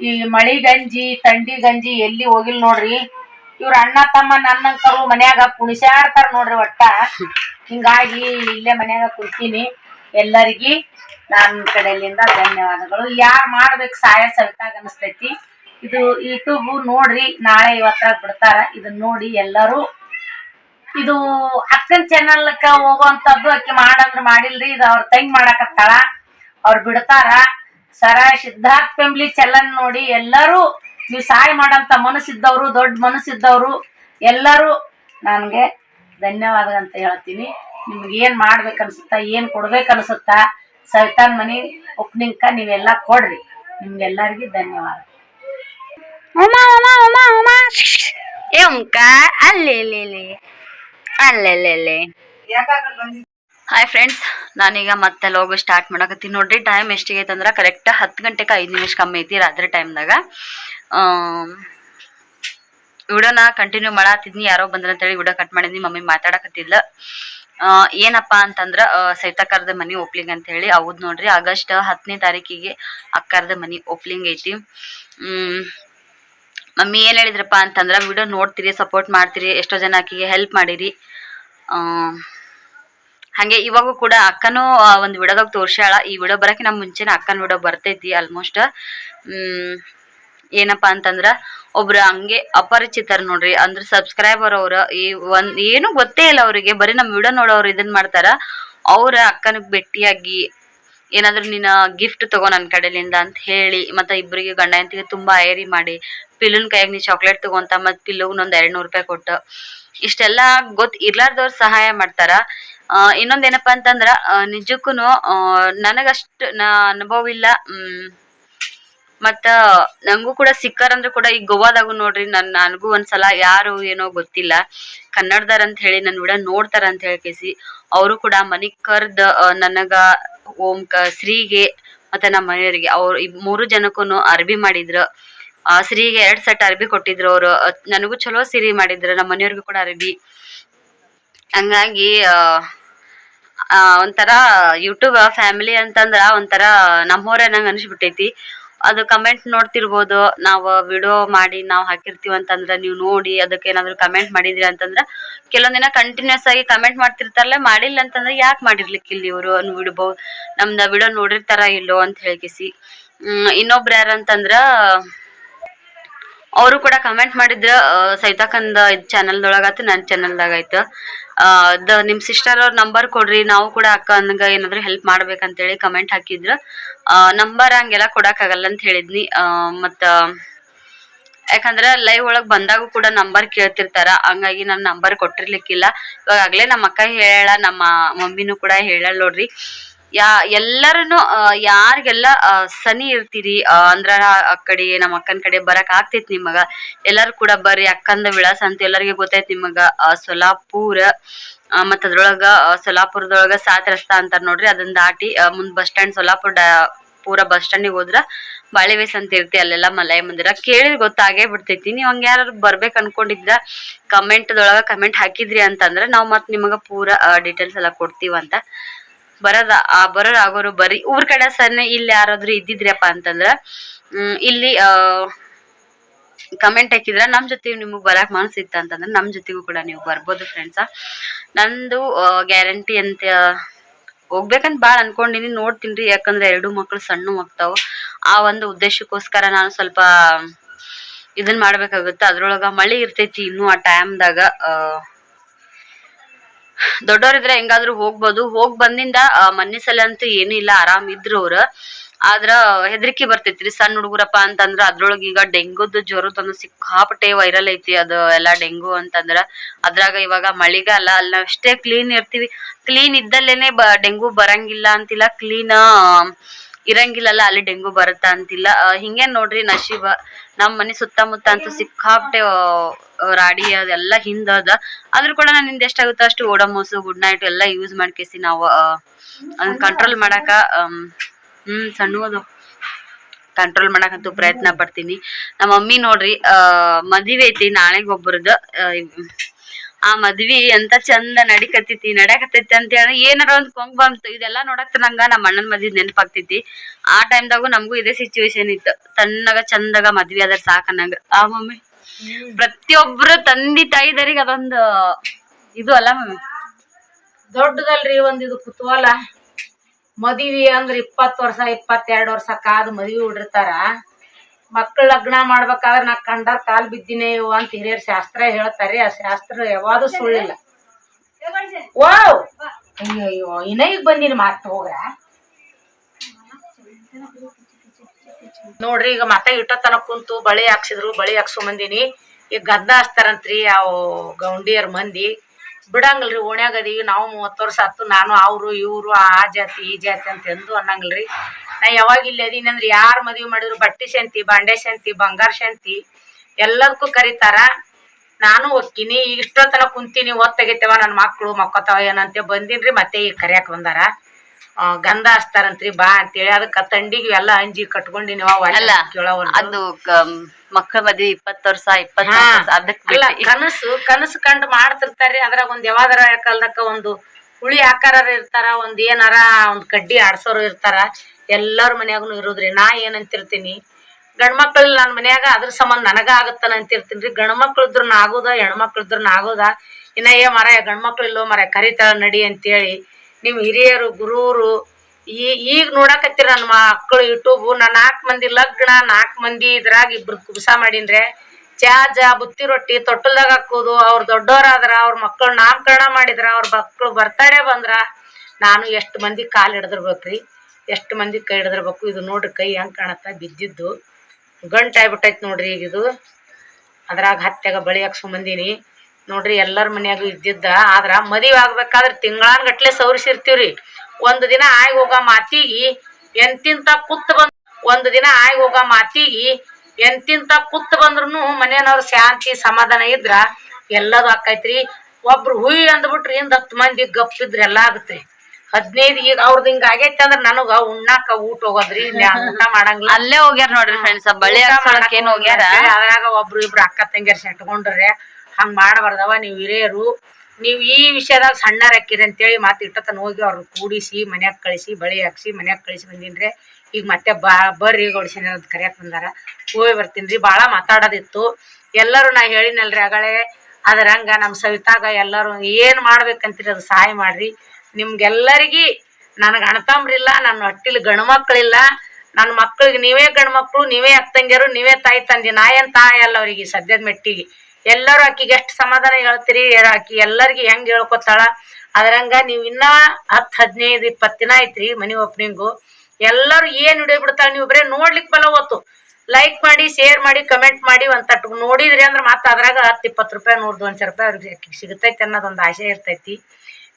Speaker 1: ಈ ಮಳಿ ಗಂಜಿ ತಂಡಿ ಗಂಜಿ ಎಲ್ಲಿ ಹೋಗಿಲ್ ನೋಡ್ರಿ? ಇವ್ರ ಅಣ್ಣ ತಮ್ಮ ನನ್ನಂಕರು ಮನ್ಯಾಗ ಕುಣಿಸಾಡ್ತಾರ ನೋಡ್ರಿ ಒಟ್ಟ. ಹಿಂಗಾಗಿ ಇಲ್ಲೇ ಮನ್ಯಾಗ ಕುಡ್ತೀನಿ ಎಲ್ಲರಿಗಿ. ನನ್ನ ಕಡೆಯಿಂದ ಧನ್ಯವಾದಗಳು. ಯಾರು ಮಾಡ್ಬೇಕು ಸಹಾಯ ಸವಿತಾಗ ಅನಿಸ್ತೈತಿ. ಇದು ಯೂಟ್ಯೂಬ್ ನೋಡ್ರಿ, ನಾಳೆ ಇವತ್ತಾಗ ಬಿಡ್ತಾರ. ಇದನ್ನ ನೋಡಿ ಎಲ್ಲರೂ. ಇದು ಅಕ್ಕನ ಚಾನಲ್ಕ ಹೋಗುವಂತದ್ದು ಅಕ್ಕಿ ಮಾಡಂದ್ರ ಮಾಡಿಲ್ರಿ. ಇದು ಅವ್ರ ತಂಗಿ ಮಾಡಾಕತ್ತಾಳ. ಅವ್ರು ಬಿಡ್ತಾರ. ಸರ ಸಿದ್ಧಾರ್ಥ ಫ್ಯಾಮಿಲಿ ಚಲನ್ ನೋಡಿ ಎಲ್ಲರೂ ನೀವು ಸಹಾಯ ಮಾಡಂತ ಮನಸ್ಸಿದ್ದವರು ದೊಡ್ಡ ಮನಸ್ಸಿದ್ದವರು ಎಲ್ಲರೂ ನನಗೆ ಧನ್ಯವಾದ ಅಂತ ಹೇಳ್ತೀನಿ. ನಿಮ್ಗೆ ಏನ್ ಮಾಡ್ಬೇಕು ಅನ್ಸುತ್ತಾ ಏನ್ ಕೊಡ್ಬೇಕು ಅನ್ಸುತ್ತಾ ಸವಿತಾನ್ ಮನಿ ಒಪ್ನಿಂಕ ನೀವೆಲ್ಲ ಕೊಡ್ರಿ. ನಿಮ್ಗೆಲ್ಲರಿಗೂ ಧನ್ಯವಾದ.
Speaker 2: ಉಮಾ ಉಮಾ ಹಾಯ್ ಫ್ರೆಂಡ್ಸ್ ನಾನೀಗ ಮತ್ತೆ ಲೋಗೋ ಸ್ಟಾರ್ಟ್ ಮಾಡಕತ್ತೀನಿ. ನೋಡ್ರಿ ಟೈಮ್ ಎಷ್ಟಿಗೆ ಅಂದ್ರೆ ಕರೆಕ್ಟ್ ಹತ್ತು ಗಂಟೆಗೆ ಐದು ನಿಮಿಷ ಕಮ್ಮಿ ಐತಿ ರಾತ್ರಿ ಟೈಮ್ದಾಗ ವಿಡಿಯೋನ ಕಂಟಿನ್ಯೂ ಮಾಡತ್ತಿದ್ನಿ ಯಾರೋ ಬಂದ್ರ ಅಂತೇಳಿ ವಿಡಿಯೋ ಕಟ್ ಮಾಡಿದ್ನಿ, ಮಮ್ಮಿ ಮಾತಾಡಕತ್ತಿಲ್ಲ ಏನಪ್ಪ ಅಂತಂದ್ರೆ ಸೈತಕ್ಕರ್ದ ಮನಿ ಓಪ್ಲಿಂಗ್ ಅಂತ ಹೇಳಿ ಹೌದು ನೋಡ್ರಿ, ಆಗಸ್ಟ್ ಹತ್ತನೇ ತಾರೀಕಿಗೆ ಅಕ್ಕರ್ದ ಮನಿ ಓಪ್ಲಿಂಗ್ ಐತಿ. ಮಮ್ಮಿ ಏನ್ ಹೇಳಿದ್ರಪ್ಪ ಅಂತಂದ್ರೆ, ವಿಡಿಯೋ ನೋಡ್ತೀರಿ ಸಪೋರ್ಟ್ ಮಾಡ್ತೀರಿ, ಎಷ್ಟೋ ಜನ ಆಕಿಗೆ ಹೆಲ್ಪ್ ಮಾಡಿರಿ. ಹಂಗೆ ಇವಾಗೂ ಕೂಡ ಅಕ್ಕನೂ ಒಂದು ವಿಡಿಯೋದಾಗ ತೋರ್ಸ್ಯಾಳ. ಈ ವಿಡಿಯೋ ನಮ್ಮ ಮುಂಚೆನ ಅಕ್ಕನ ವಿಡೋ ಬರ್ತೈತಿ ಆಲ್ಮೋಸ್ಟ್ ಏನಪ್ಪ ಅಂತಂದ್ರ ಒಬ್ರ ಹಂಗೆ ಅಪರಿಚಿತರು ನೋಡ್ರಿ. ಅಂದ್ರೆ ಸಬ್ಸ್ಕ್ರೈಬರ್ ಅವ್ರ, ಈ ಒಂದ್, ಏನು ಗೊತ್ತೇ ಇಲ್ಲ ಅವರಿಗೆ. ಬರೀ ನಮ್ಮ ವಿಡಿಯೋ ನೋಡೋರು ಇದನ್ ಮಾಡ್ತಾರ. ಅವ್ರ ಅಕ್ಕನಿಗೆ ಭೇಟಿಯಾಗಿ ಏನಾದ್ರು ನಿನ್ನ ಗಿಫ್ಟ್ ತಗೋ ನನ್ನ ಕಡೆಲಿಂದ ಅಂತ ಹೇಳಿ, ಮತ್ತೆ ಇಬ್ಬರಿಗೆ ಗಂಡ ಹೆಂಡತಿಗೆ ತುಂಬಾ ಐರಿ ಮಾಡಿ, ಪಿಲ್ಲುನ್ ಕೈಯಾಗ ನೀ ಚಾಕ್ಲೇಟ್ ತಗೊಂತ ಮತ್ ಪಿಲ್ಲುಗ್ ಒಂದ್ ಎರಡ್ ನೂರ್ ರೂಪಾಯಿ ಕೊಟ್ಟು. ಇಷ್ಟೆಲ್ಲ ಗೊತ್ತ ಇರ್ಲಾರ್ದವ್ರ ಸಹಾಯ ಮಾಡ್ತಾರ. ಇನ್ನೊಂದೇನಪ್ಪಾ ಅಂತಂದ್ರ ನಿಜಕ್ಕೂನು ನನಗಷ್ಟು ನಾ, ಅನುಭವ ಇಲ್ಲ ಮತ್ತ ನಂಗೂ ಕೂಡ ಸಿಕ್ಕಾರಂದ್ರೆ ಕೂಡ ಈಗ ಗೋವಾದಾಗು ನೋಡ್ರಿ ನನ್ ನನಗೂ ಒಂದ್ಸಲ ಯಾರು ಏನೋ ಗೊತ್ತಿಲ್ಲ. ಕನ್ನಡದಾರ ಅಂತ ಹೇಳಿ ನನ್ ವಿಡ ನೋಡ್ತಾರ ಅಂತ ಹೇಳ್ಕೇಸಿ ಅವರು ಕೂಡ ಮನಿ ಕರ್ದ್ ನನಗ ಓಂ ಕ, ಶ್ರೀಗೆ ಮತ್ತೆ ನಮ್ಮ ಮನೆಯವರಿಗೆ ಅವ್ರು ಈ ಮೂರು ಜನಕ್ಕೂ ಅರ್ಬಿ ಮಾಡಿದ್ರು. ಆ, ಶ್ರೀಗೆ ಎರಡ್ ಸೆಟ್ ಅರ್ಬಿ ಕೊಟ್ಟಿದ್ರು ಅವ್ರು. ನನಗೂ ಚಲೋ ಸಿರಿ ಮಾಡಿದ್ರು ನಮ್ಮ ಮನೆಯವ್ರಿಗೂ ಕೂಡ ಅರ್ಬಿ. ಹಂಗಾಗಿ ಆ, ಒಂಥರ ಯೂಟ್ಯೂಬ್ ಫ್ಯಾಮಿಲಿ ಅಂತಂದ್ರ ಒಂಥರ ನಮ್ಮೋರೇ ನಂಗೆ ಅನಿಸ್ಬಿಟ್ಟೈತಿ. ಅದು ಕಮೆಂಟ್ ನೋಡ್ತಿರ್ಬೋದು. ನಾವು ವಿಡಿಯೋ ಮಾಡಿ ನಾವು ಹಾಕಿರ್ತೀವಿ ಅಂತಂದ್ರೆ ನೀವು ನೋಡಿ ಅದಕ್ಕೆ ಏನಾದ್ರು ಕಮೆಂಟ್ ಮಾಡಿದ್ರಿ ಅಂತಂದ್ರೆ ಕೆಲವೊಂದಿನ ದಿನ ಕಂಟಿನ್ಯೂಸ್ ಆಗಿ ಕಮೆಂಟ್ ಮಾಡ್ತಿರ್ತಾರಲ್ಲ ಮಾಡಿಲ್ಲ ಅಂತಂದ್ರೆ ಯಾಕೆ ಮಾಡಿರ್ಲಿಕ್ಕಿಲ್ಲ ಇವರು ಬಿಡ್ಬೋದು ನಮ್ದು ವಿಡಿಯೋ ನೋಡಿರ್ತಾರ ಇಲ್ಲೋ ಅಂತ ಹೇಳ್ಕಿಸಿ. ಇನ್ನೊಬ್ರು ಯಾರಂತಂದ್ರ ಅವರು ಕೂಡ ಕಮೆಂಟ್ ಮಾಡಿದ್ರ ಸೈತಾಕಂದ ಇದ್ ಚಾನಲ್ದೊಳಗ ಆಯ್ತು ನನ್ನ ಆಯ್ತು. ಅದ ನಿಮ್ ಸಿಸ್ಟರ್ ಅವ್ರ ನಂಬರ್ ಕೊಡ್ರಿ, ನಾವು ಕೂಡ ಅಕ್ಕ ಅನ್ನಂಗ ಏನಾದ್ರು ಹೆಲ್ಪ್ ಮಾಡ್ಬೇಕಂತೇಳಿ ಕಮೆಂಟ್ ಹಾಕಿದ್ರ. ನಂಬರ್ ಹಂಗೆಲ್ಲ ಕೊಡೋಕ್ಕಾಗಲ್ಲ ಅಂತ ಹೇಳಿದ್ನಿ. ಮತ್ತು, ಯಾಕಂದ್ರ ಲೈವ್ ಒಳಗ್ ಬಂದಾಗೂ ಕೂಡ ನಂಬರ್ ಕೇಳ್ತಿರ್ತಾರ, ಹಂಗಾಗಿ ನಾನು ನಂಬರ್ ಕೊಟ್ಟಿರ್ಲಿಕ್ಕಿಲ್ಲ. ಇವಾಗ ಆಗ್ಲೇ ನಮ್ಮ ಅಕ್ಕ ಹೇಳ, ನಮ್ಮ ಮಮ್ಮಿನೂ ಕೂಡ ಹೇಳ ನೋಡ್ರಿ. ಯಾ ಎಲ್ಲರನು ಯಾರಿಗೆಲ್ಲ ಸನಿ ಇರ್ತೀರಿ ಅಂದ್ರ ಆ ಕಡೆ, ನಮ್ಮ ಅಕ್ಕನ ಕಡೆ ಬರಕ್ ಆಗ್ತೈತಿ ನಿಮಗ. ಎಲ್ಲರೂ ಕೂಡ ಬರ್ರಿ, ಅಕ್ಕಂದ ವಿಳಾಸ ಅಂತ ಎಲ್ಲರಿಗೆ ಗೊತ್ತೈತಿ ನಿಮಗ. ಸೊಲಾಪುರ ಮತ್ತ ಮತ್ತ್ ಅದ್ರೊಳಗ ಸೊಲಾಪುರದೊಳಗ ಸಾತ್ ರಸ್ತಾ ಅಂತಾರ ನೋಡ್ರಿ, ಅದನ್ನ ದಾಟಿ ಮುಂದ್ ಬಸ್ ಸ್ಟ್ಯಾಂಡ್, ಸೊಲಾಪುರ ಪೂರ ಬಸ್ ಸ್ಟ್ಯಾಂಡಿಗೆ ಹೋದ್ರ ಬಾಳಿವೇಸ್ ಅಂತ ಇರ್ತಿ, ಅಲ್ಲೆಲ್ಲ ಮಲಯ ಮಂದಿರ. ಕೇಳಿದ್ ಗೊತ್ತಾಗೇ ಬಿಡ್ತೈತಿ. ನೀವ್ ಹಂಗ ಯಾರು ಬರ್ಬೇಕು ಅನ್ಕೊಂಡಿದ್ರ ಕಮೆಂಟ್ ದೊಳಗ ಕಮೆಂಟ್ ಹಾಕಿದ್ರಿ ಅಂತಂದ್ರ ನಾವ್ ಮತ್ ನಿಮಗ ಪೂರ ಡೀಟೇಲ್ಸ್ ಎಲ್ಲ ಕೊಡ್ತೀವಂತ. ಬರದ, ಆ ಬರೋರ್ ಆಗೋರು ಬರೀ, ಊರ್ ಕಡೆ ಸರ್ನೆ ಇಲ್ಲಿ ಯಾರಾದ್ರೂ ಇದ್ದಿದ್ರಪ್ಪ ಅಂತಂದ್ರ ಇಲ್ಲಿ ಕಮೆಂಟ್ ಹಾಕಿದ್ರ, ನಮ್ ಜೊತೆ ನಿಮಗ್ ಬರಕ್ ಮನಸ್ಸಿತ್ತ ಅಂತಂದ್ರ, ನಮ್ ಜೊತೆಗೂ ಕೂಡ ನೀವು ಬರ್ಬೋದು ಫ್ರೆಂಡ್ಸ ನಂದು ಗ್ಯಾರಂಟಿ ಅಂತ, ಹೋಗ್ಬೇಕಂತ ಬಾಳ ಅನ್ಕೊಂಡಿನಿ, ನೋಡ್ತೀನ್ರಿ, ಯಾಕಂದ್ರೆ ಎರಡು ಮಕ್ಳು ಸಣ್ಣ ಹೋಗ್ತಾವ ಆ ಒಂದು ಉದ್ದೇಶಕ್ಕೋಸ್ಕರ ನಾನು ಸ್ವಲ್ಪ, ಇದನ್ ಮಾಡ್ಬೇಕಾಗುತ್ತೆ. ಅದ್ರೊಳಗ ಮಳಿ ಇರ್ತೈತಿ ಇನ್ನು ಆ ಟೈಮ್ದಾಗ ದೊಡ್ಡವ್ರಿದ್ರೆ ಹೆಂಗಾದ್ರೂ ಹೋಗ್ಬೋದು. ಹೋಗ್ ಬಂದಿಂದ ಮೊನ್ನೆ ಸಲ ಅಂತೂ ಏನೂ ಇಲ್ಲ. ಆರಾಮ್ ಇದ್ರು ಅವ್ರ. ಆದ್ರ, ಹೆದರಿಕೆ ಬರ್ತೈತ್ರಿ. ಸಣ್ಣ ಹುಡುಗರಪ್ಪ ಅಂತಂದ್ರ ಅದ್ರೊಳಗ ಈಗ ಡೆಂಗುದ ಜ್ವರದೊಂದು ಸಿಕ್ಕಾಪಟ್ಟೆ ವೈರಲ್ ಐತಿ ಅದು ಎಲ್ಲಾ ಡೆಂಗು ಅಂತಂದ್ರ. ಅದ್ರಾಗ ಇವಾಗ ಮಳಿಗಾಲ ಅಲ್ಲ ನಾವ್ ಎಷ್ಟೇ ಕ್ಲೀನ್ ಇರ್ತೀವಿ. ಕ್ಲೀನ್ ಇದ್ದಲ್ಲೇನೆ ಬ, ಡೆಂಗು ಬರಂಗಿಲ್ಲ ಅಂತಿಲ್ಲ. ಕ್ಲೀನ್ ಇರಂಗಿಲ್ಲಲ್ಲ ಅಲ್ಲಿ ಡೆಂಗು ಬರುತ್ತ ಅಂತಿಲ್ಲ. ಹಿಂಗೆ ನೋಡ್ರಿ ನಶೀಬ ನಮ್ ಮನೆ ಸುತ್ತಮುತ್ತ ಅಂತೂ ಸಿಕ್ಕಾಪಟ್ಟೆ ರಾಡಿ ಅದೆಲ್ಲ ಹಿಂದದ. ಆದ್ರೂ ಕೂಡ ನನ್ನಿಂದ ಎಷ್ಟಾಗುತ್ತೋ ಅಷ್ಟು ಓಡಮೋಸು, ಗುಡ್ ನೈಟ್ ಎಲ್ಲ ಯೂಸ್ ಮಾಡ್ಕೇಸಿ ನಾವು ಕಂಟ್ರೋಲ್ ಮಾಡಾಕ ಹ್ಮ್ ಸಣ್ಣದು ಕಂಟ್ರೋಲ್ ಮಾಡಕಂತೂ ಪ್ರಯತ್ನ ಪಡ್ತೀನಿ. ನಮ್ಮ ಮಮ್ಮಿ ನೋಡ್ರಿ ಮದುವೆ ಐತಿ, ನಾಳೆಗ್ ಆ ಮದ್ವಿ ಎಂತ ಚಂದ ನಡಿಕತ್ತೈತಿ ನಡಕತ್ತೈತಿ ಅಂತ ಹೇಳಿ ಏನಾರ ಒಂದ್ ಕೊಂಗ್ ಬಂತು. ಇದೆಲ್ಲ ನೋಡಕ್ ನಂಗ ನಮ್ಮ ಅಣ್ಣನ ಮದ್ವಿ ನೆನಪಾಗ್ತೈತಿ. ಆ ಟೈಮ್ದಾಗು ನಮಗೂ ಇದೇ ಸಿಚುವೇಶನ್ ಇತ್ತು. ತಣ್ಣಗ ಚಂದಗ ಮದ್ವಿ ಸಾಕ ನಂಗ. ಆ ಮಮ್ಮಿ ಪ್ರತಿಯೊಬ್ರು ತಂದಿ ತಾಯಿದರಿಗೆ ಅದೊಂದು ಇದು ಅಲ್ಲ ಮಮ್ಮಿ?
Speaker 1: ದೊಡ್ಡದಲ್ರಿ ಒಂದ್ ಇದು ಕುತೂಹಲ. ಮದ್ವಿ ಅಂದ್ರ ಇಪ್ಪತ್ತು ವರ್ಷ ಇಪ್ಪತ್ತೆರಡು ವರ್ಷ ಕಾದು ಮದ್ವಿ ಹುಡಿರ್ತಾರ ಮಕ್ಕಳ ಲಗ್ನ ಮಾಡ್ಬೇಕಾದ್ರೆ ನಾ ಕಂಡ ಕಾಲ್ ಬಿದ್ದಿನೇ ಅಂತ ಹಿರಿಯರ್ ಶಾಸ್ತ್ರ ಹೇಳ್ತಾರೆ. ಆ ಶಾಸ್ತ್ರ ಯಾವಾಗೂ ಸುಳ್ಳಿಲ್ಲ. ವಾವ್! ಅಯ್ಯೋ ಅಯ್ಯೋ ಈಗ ಬಂದಿನ ಮಾತು ಹೋಗ್ರ? ನೋಡ್ರಿ, ಈಗ ಮತ್ತೆ ಇಟ್ಟತನ ಕುಂತು ಬಳಿ ಹಾಕ್ಸಿದ್ರು, ಬಳಿ ಹಾಕ್ಸೋ ಮಂದಿನಿ ಈಗ ಗದ್ದ ಹಚ್ತಾರಂತ್ರಿ ಅವು ಗೌಂಡಿಯರ್ ಮಂದಿ. ಬಿಡಂಗಲ್ರಿ, ಓಣ್ಯಾಗ ಅದೀವಿ. ನಾವು ಮೂವತ್ತು ವರ್ಷ ಆತು. ನಾನು, ಅವರು, ಇವರು, ಆ ಜಾತಿ, ಈ ಜಾತಿ ಅಂತ ಎಂದು ಅನ್ನಂಗಿಲ್ರಿ. ನಾ ಯಾವಾಗ ಇಲ್ಲಿ ಅದೀನಿ ಅಂದ್ರೆ ಯಾರು ಮದ್ವಿ ಮಾಡಿದ್ರು ಬಟ್ಟಿ ಶಂತಿ ಬಾಂಡೆ ಶಂತಿ ಬಂಗಾರ ಶಂತಿ ಎಲ್ಲದಕ್ಕೂ ಕರೀತಾರ. ನಾನು ಒಕ್ಕಿನಿ ಈಗ ಇಷ್ಟೊತ್ತನ ಕುಂತೀನಿ ಓದ್ ತೆಗಿತೇವ ನನ್ನ ಮಕ್ಕಳು ಮಕ್ಕೋತಾವ ಏನಂತೆ ಬಂದಿನ್ರಿ ಮತ್ತೆ ಈಗ ಕರಿಯಾಕ ಬಂದಾರ. ಗಂಧ ಹಚ್ತಾರಂತ್ರಿ ಬಾ ಅಂತೇಳಿ ಅದಕ್ಕ ತಂಡಿಗೆ ಎಲ್ಲ ಅಂಜಿ ಕಟ್ಕೊಂಡಿನಿ
Speaker 2: ಅದು ಮಕ್ಕಳ ಮದ್ವೆ ಇಪ್ಪತ್ತು ವರ್ಷ ಇಪ್ಪತ್ತು
Speaker 1: ಹಾ.
Speaker 2: ವರ್ಷ ಅದಕ್
Speaker 1: ಕನಸು ಕನಸು ಕಂಡು ಮಾಡ್ತಿರ್ತಾರ್ರಿ ಅದ್ರಾಗ ಒಂದ್ ಯಾವಾದ್ರ ಕಾಲದಕ್ಕ ಒಂದು ಹುಳಿ ಆಕಾರ ಇರ್ತಾರ, ಒಂದ್ ಏನಾರ ಒಂದ್ ಕಡ್ಡಿ ಆಡ್ಸೋರು ಇರ್ತಾರ, ಎಲ್ಲಾರ ಮನ್ಯಾಗನು ಇರೋದ್ರಿ. ನಾ ಏನಂತಿರ್ತೀನಿ ಗಂಡ್ಮಕ್ಳು ನನ್ನ ಮನ್ಯಾಗ ಅದ್ರ ಸಂಬಂಧ ನನಗ ಆಗತ್ತನ ಅಂತಿರ್ತೀನಿ ರೀ. ಗಂಡ್ಮಕ್ಳು ಇದ್ರು ಆಗೋದ ಹೆಣ್ಮಕ್ಳು ಇದ್ರು ಆಗೋದ? ಇನ್ನ ಏ ಮರ ಗಂಡ್ಮಕ್ಳು ಇಲ್ಲೋ ಮರ ಕರಿತಾಳ ನಡಿ ಅಂತೇಳಿ ನಿಮ್ ಹಿರಿಯರು, ಗುರುರು, ಈ ಈಗ ನೋಡಕತ್ತೀರ ನನ್ನ ಮಕ್ಕಳು ಯೂಟ್ಯೂಬು ನಾ ನಾಲ್ಕು ಮಂದಿ ಲಗ್ನ ನಾಲ್ಕು ಮಂದಿ ಇದ್ರಾಗ ಇಬ್ರು ಕುಬ್ಸ ಮಾಡೀನ್ರೆ. ಚಾ ಜಾ ಬುತ್ತಿ ರೊಟ್ಟಿ ತೊಟ್ಟಲ್ದಾಗ ಹಾಕೋದು, ಅವ್ರ ದೊಡ್ಡವರಾದ್ರ ಅವ್ರ ಮಕ್ಕಳು ನಾಮಕರಣ ಮಾಡಿದ್ರ, ಅವ್ರ ಮಕ್ಕಳು ಬರ್ತಾರೆ ಬಂದ್ರ, ನಾನು ಎಷ್ಟು ಮಂದಿ ಕಾಲು ಹಿಡ್ದಿರ್ಬೇಕ್ರಿ? ಎಷ್ಟು ಮಂದಿ ಕೈ ಹಿಡ್ದಿರ್ಬೇಕು? ಇದು ನೋಡ್ರಿ ಕೈ ಹೆಂಗ್ ಕಾಣತ್ತ ಬಿದ್ದಿದ್ದು. ಗಂಟು ಆಗ್ಬಿಟ್ಟೈತಿ ನೋಡ್ರಿ ಈಗ ಇದು. ಅದ್ರಾಗ ಹತ್ಯಾಗ ಬಳಿ ಸುಮಂದಿನಿ ನೋಡ್ರಿ ಎಲ್ಲರ ಮನ್ಯಾಗೂ ಇದ್ದಿದ್ದ. ಆದ್ರ ಮದುವೆ ಆಗ್ಬೇಕಾದ್ರೆ ತಿಂಗಳಾನ್ಗಟ್ಲೆ ಸವರಿಸಿರ್ತೀವ್ರಿ ಒಂದು ದಿನ ಆಯ್ ಹೋಗ ಮಾತಿಗೆ ಎಂತಿಂತ ಕುತ್ತು ಬಂದ್ ಒಂದು ದಿನ ಆಯ್ ಹೋಗ ಮಾತಿಗೆ ಎಂತಿಂತ ಕುತ್ತು ಬಂದ್ರು ಮನೆಯವ್ರ ಶಾಂತಿ ಸಮಾಧಾನ ಇದ್ರ ಎಲ್ಲದು ಆಕೈತ್ರಿ. ಒಬ್ರು ಹುಯ್ ಅಂದ್ಬಿಟ್ರಿ ಹಿಂದ್ ಹತ್ತು ಮಂದಿ ಗಪ್ಪಿದ್ರ ಎಲ್ಲ ಆಗುತ್ತೆ ಹದಿನೈದು ಈಗ ಅವ್ರದ್ದು ಹಿಂಗ ಆಗೈತೆ ಅಂದ್ರೆ ನನಗ ಉಣ್ಣಾಕ ಊಟ ಹೋಗೋದ್ರಿ ಇಲ್ಲಿ ಊಟ ಮಾಡಂಗಿಲ್ಲ.
Speaker 2: ಅಲ್ಲೇ ಹೋಗ್ಯಾರ ನೋಡ್ರಿ ಫ್ರೆಂಡ್ಸ್ ಹಾಕ್ಸೋಳಕ್ ಏನ್ ಹೋಗ್ಯಾರ?
Speaker 1: ಹೋಗ್ಯಾರ. ಅದ್ರಾಗ ಒಬ್ರು ಇಬ್ರು ಅಕ್ಕ ತಂಗಿಯರ್ ಸೆಟ್ಕೊಂಡ್ರೆ ಹಂಗ ಮಾಡಬಾರ್ದವ ನೀವ್ ಹಿರಿಯರು. ನೀವು ಈ ವಿಷಯದಾಗ ಸಣ್ಣ ಹಾಕಿರಿ ಅಂತೇಳಿ ಮಾತು ಇಟ್ಟತನ ಹೋಗಿ ಅವ್ರು ಕೂಡಿಸಿ ಮನ್ಯಾಗ ಕಳಿಸಿ ಬಳಿ ಹಾಕ್ಸಿ ಮನ್ಯಾಗ ಕಳಿಸಿ ಬಂದಿನ್ರಿ. ಈಗ ಮತ್ತೆ ಬಾ, ಬರ್ರಿ ಗೌಡ್ಸಿನ ಅಂತ ಬಂದಾರ. ಹೋಗಿ ಬರ್ತೀನಿ ರೀ ಭಾಳ ಮಾತಾಡೋದಿತ್ತು. ಎಲ್ಲರೂ ನಾ ಹೇಳಿನಲ್ರಿ ಅಗಳೇ ಅದ್ರ ಹಂಗ ನಮ್ಮ ಸವಿತಾಗ ಎಲ್ಲರೂ ಏನು ಮಾಡ್ಬೇಕಂತೀರಿ ಅದು ಸಹಾಯ ಮಾಡ್ರಿ. ನಿಮ್ಗೆಲ್ಲರಿಗಿ ನನಗೆ ಅಣ್ತಂಬ್ರಿಲ್ಲ, ನನ್ನ ಹೊಟ್ಟಿಲಿ ಗಂಡು ಮಕ್ಳಿಲ್ಲ. ನನ್ನ ಮಕ್ಳಿಗೆ ನೀವೇ ಗಂಡು ಮಕ್ಳು, ನೀವೇ ಅತ್ತಂಗ್ಯರು ನೀವೇ ತಾಯಿ ತಂದಿ, ನಾ ಏನ್ ತಾಯಿ ಅಲ್ಲ ಅವ್ರಿಗೆ ಸದ್ಯದ ಮೆಟ್ಟಿಗೆ. ಎಲ್ಲರೂ ಆಕಿಗೆ ಎಷ್ಟು ಸಮಾಧಾನ ಹೇಳ್ತೀರಿ ಆಕಿ ಎಲ್ಲರಿಗೆ ಹೆಂಗ್ ಹೇಳ್ಕೊತಾಳ. ಅದ್ರಂಗ ನೀವು ಇನ್ನ ಹತ್ತು ಹದಿನೈದು ಇಪ್ಪತ್ತು ದಿನ ಐತ್ರಿ ಮನಿ ಓಪನಿಂಗು ಎಲ್ಲರೂ ಏನ್ ಹಿಡಿಯೋ ಬಿಡ್ತಾಳೆ ನೀವು ಬರೇ ನೋಡ್ಲಿಕ್ಕೆ ಬಲ ಹೊತ್ತು. ಲೈಕ್ ಮಾಡಿ ಶೇರ್ ಮಾಡಿ ಕಮೆಂಟ್ ಮಾಡಿ ಒಂದ್ ತಟ್ಟು ನೋಡಿದ್ರಿ ಅಂದ್ರೆ ಮತ್ತೆ ಅದ್ರಾಗ ಹತ್ತು ಇಪ್ಪತ್ತು ರೂಪಾಯಿ ನೂರು ದೊನ್ಸೆ ರೂಪಾಯಿ ಅವ್ರಿಗೆ ಅಕ್ಕಿಗೆ ಸಿಗತೈತಿ ಅನ್ನೋದೊಂದು ಆಸೆ ಇರ್ತೈತಿ.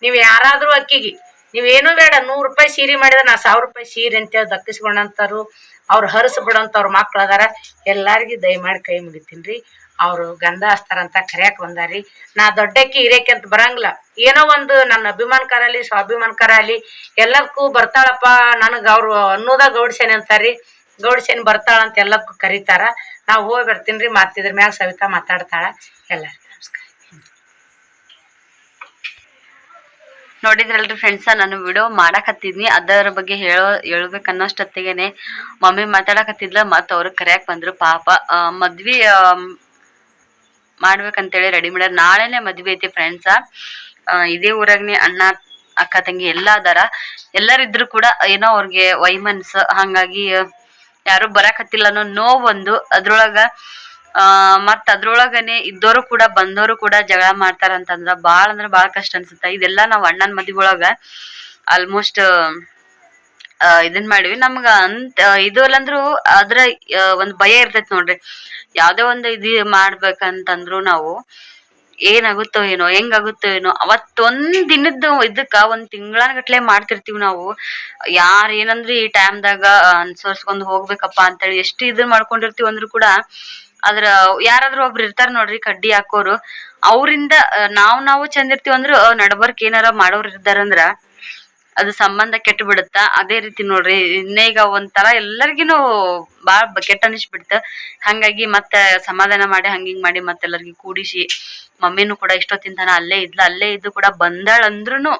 Speaker 1: ನೀವು ಯಾರಾದರೂ ಅಕ್ಕಿಗೆ ನೀವೇನು ಬೇಡ, ನೂರು ರೂಪಾಯಿ ಸೀರೆ ಮಾಡಿದ್ರೆ ನಾ ಸಾವಿರ ರೂಪಾಯಿ ಸೀರೆ ಅಂತೇಳಿ ದಕ್ಕಿಸ್ಕೊಂಡಂತಾರು ಅವ್ರು ಹರಸ ಬಿಡೋಂಥವ್ರು ಮಕ್ಳು ಅದಾರ ದಯ ದಯಮಾಡಿ ಕೈ ಮುಗಿತೀನಿ ರೀ. ಅವರು ಗಂಧ ಹಸ್ತಾರಂತ ಕರೆಯಕ್ ಬಂದಾರಿ. ನಾ ದೊಡ್ಡಕ್ಕಿ ಹಿರೇಕೆ ಅಂತ ಬರಂಗಿಲ್ಲ. ಏನೋ ಒಂದು ನನ್ನ ಅಭಿಮಾನಕರ ಅಲ್ಲಿ ಸ್ವಾಭಿಮಾನಕರ ಅಲ್ಲಿ ಎಲ್ಲದಕ್ಕೂ ಬರ್ತಾಳಪ್ಪ, ನನಗೆ ಅವ್ರು ಅನ್ನೋದ ಗೌಡ್ಸೇನೆ ಅಂತಾರಿ. ಗೌಡ್ಸೇನ್ ಬರ್ತಾಳ ಅಂತ ಎಲ್ಲದಕ್ಕೂ ಕರೀತಾರ. ನಾವು ಹೋಗಿ ಬರ್ತೀನಿ ರೀ ಮಾತಿದ್ರ ಮ್ಯಾಗ ಸವಿತಾ ಮಾತಾಡ್ತಾಳ ಎಲ್ಲ
Speaker 2: ನೋಡಿದ್ರಲ್ರಿ ಫ್ರೆಂಡ್ಸ ನಾನು ವಿಡಿಯೋ ಮಾಡಕತ್ತಿದ್ನಿ. ಅದರ ಬಗ್ಗೆ ಹೇಳೋ, ಹೇಳ್ಬೇಕನ್ನೋಷ್ಟೊತ್ತಿಗೆನೆ ಮಮ್ಮಿ ಮಾತಾಡಕತ್ತಿದ್ಲ ಮತ್ತು ಅವ್ರು ಕರೆಯಕ್ಕೆ ಬಂದ್ರು ಪಾಪ. ಮದ್ವೆ ಮಾಡ್ಬೇಕಂತೇಳಿ ರೆಡಿ ಮಾಡ್ಯಾರ. ನಾಳೆನೆ ಮದ್ವೆ ಐತಿ ಫ್ರೆಂಡ್ಸ ಇದೇ ಊರಾಗ್ನೆ ಅಣ್ಣ, ಅಕ್ಕ, ತಂಗಿ ಎಲ್ಲ ಅದಾರ. ಎಲ್ಲರಿದ್ರು ಕೂಡ ಏನೋ ಅವ್ರಿಗೆ ವೈಮನ್ಸ್, ಹಂಗಾಗಿ ಯಾರು ಬರಾಕತ್ತಿಲ್ಲ ಅನ್ನೋ ನೋವೊಂದು. ಅದ್ರೊಳಗ, ಆ ಮತ್ ಅದ್ರೊಳಗನೆ ಇದ್ದೋರು ಕೂಡ ಬಂದವರು ಕೂಡ ಜಗಳ ಮಾಡ್ತಾರ ಅಂತಂದ್ರ ಬಾಳ ಅಂದ್ರ ಬಾಳ ಕಷ್ಟ ಅನ್ಸುತ್ತ. ಇದೆಲ್ಲ ನಾವ್ ಅಣ್ಣನ ಮದ್ವಿ ಒಳಗ ಆಲ್ಮೋಸ್ಟ್ ಇದನ್ ಮಾಡಿವಿ. ನಮ್ಗ ಅಂತ ಇದು ಅಲ್ಲಂದ್ರು ಅದ್ರ ಒಂದ್ ಭಯ ಇರ್ತೈತಿ ನೋಡ್ರಿ. ಯಾವ್ದೇ ಒಂದು ಇದು ಮಾಡ್ಬೇಕಂತಂದ್ರು ನಾವು ಏನಾಗುತ್ತೋ ಏನೋ, ಹೆಂಗಾಗುತ್ತೋ ಏನೋ, ಅವತ್ತೊಂದ್ ದಿನದ ಇದಕ್ಕ ಒಂದ್ ತಿಂಗಳಾನ್ಗಟ್ಲೆ ಮಾಡ್ತಿರ್ತೀವಿ ನಾವು. ಯಾರ ಏನಂದ್ರೆ ಈ ಟೈಮ್ದಾಗ ಅನ್ಸರ್ಸ್ಕೊಂಡ್ ಹೋಗ್ಬೇಕಪ್ಪ ಅಂತೇಳಿ ಎಷ್ಟು ಇದನ್ ಮಾಡ್ಕೊಂಡಿರ್ತೀವಿ ಅಂದ್ರು ಕೂಡ ಅದ್ರ, ಯಾರಾದ್ರೂ ಒಬ್ರು ಇರ್ತಾರ ನೋಡ್ರಿ ಕಡ್ಡಿ ಹಾಕೋರು, ಅವರಿಂದ ನಾವ್ ನಾವು ಚಂದ ಅಂದ್ರ ನಡಬರ್ಕ್ ಏನಾರ ಮಾಡೋರ್ ಇರ್ತಾರಂದ್ರ ಅದು ಸಂಬಂಧ ಕೆಟ್ಟ ಬಿಡುತ್ತ ಅದೇ ರೀತಿ ನೋಡ್ರಿ ಇನ್ನೇ ಈಗ ಒಂಥರ ಎಲ್ಲರಿಗಿನು ಬಾಳ ಕೆಟ್ಟ ಅನಿಸ್ಬಿಡ್ತ. ಹಂಗಾಗಿ ಮತ್ತೆ ಸಮಾಧಾನ ಮಾಡಿ ಹಂಗಿಂಗ್ ಮಾಡಿ ಮತ್ತೆಲ್ಲರಿಗೂ ಕೂಡಿಸಿ, ಮಮ್ಮಿನೂ ಕೂಡ ಇಷ್ಟೊತ್ತಿನ ತನ ಅಲ್ಲೇ ಇದ್ಲ, ಅಲ್ಲೇ ಇದ್ದು ಕೂಡ ಬಂದಾಳ ಅಂದ್ರುನು,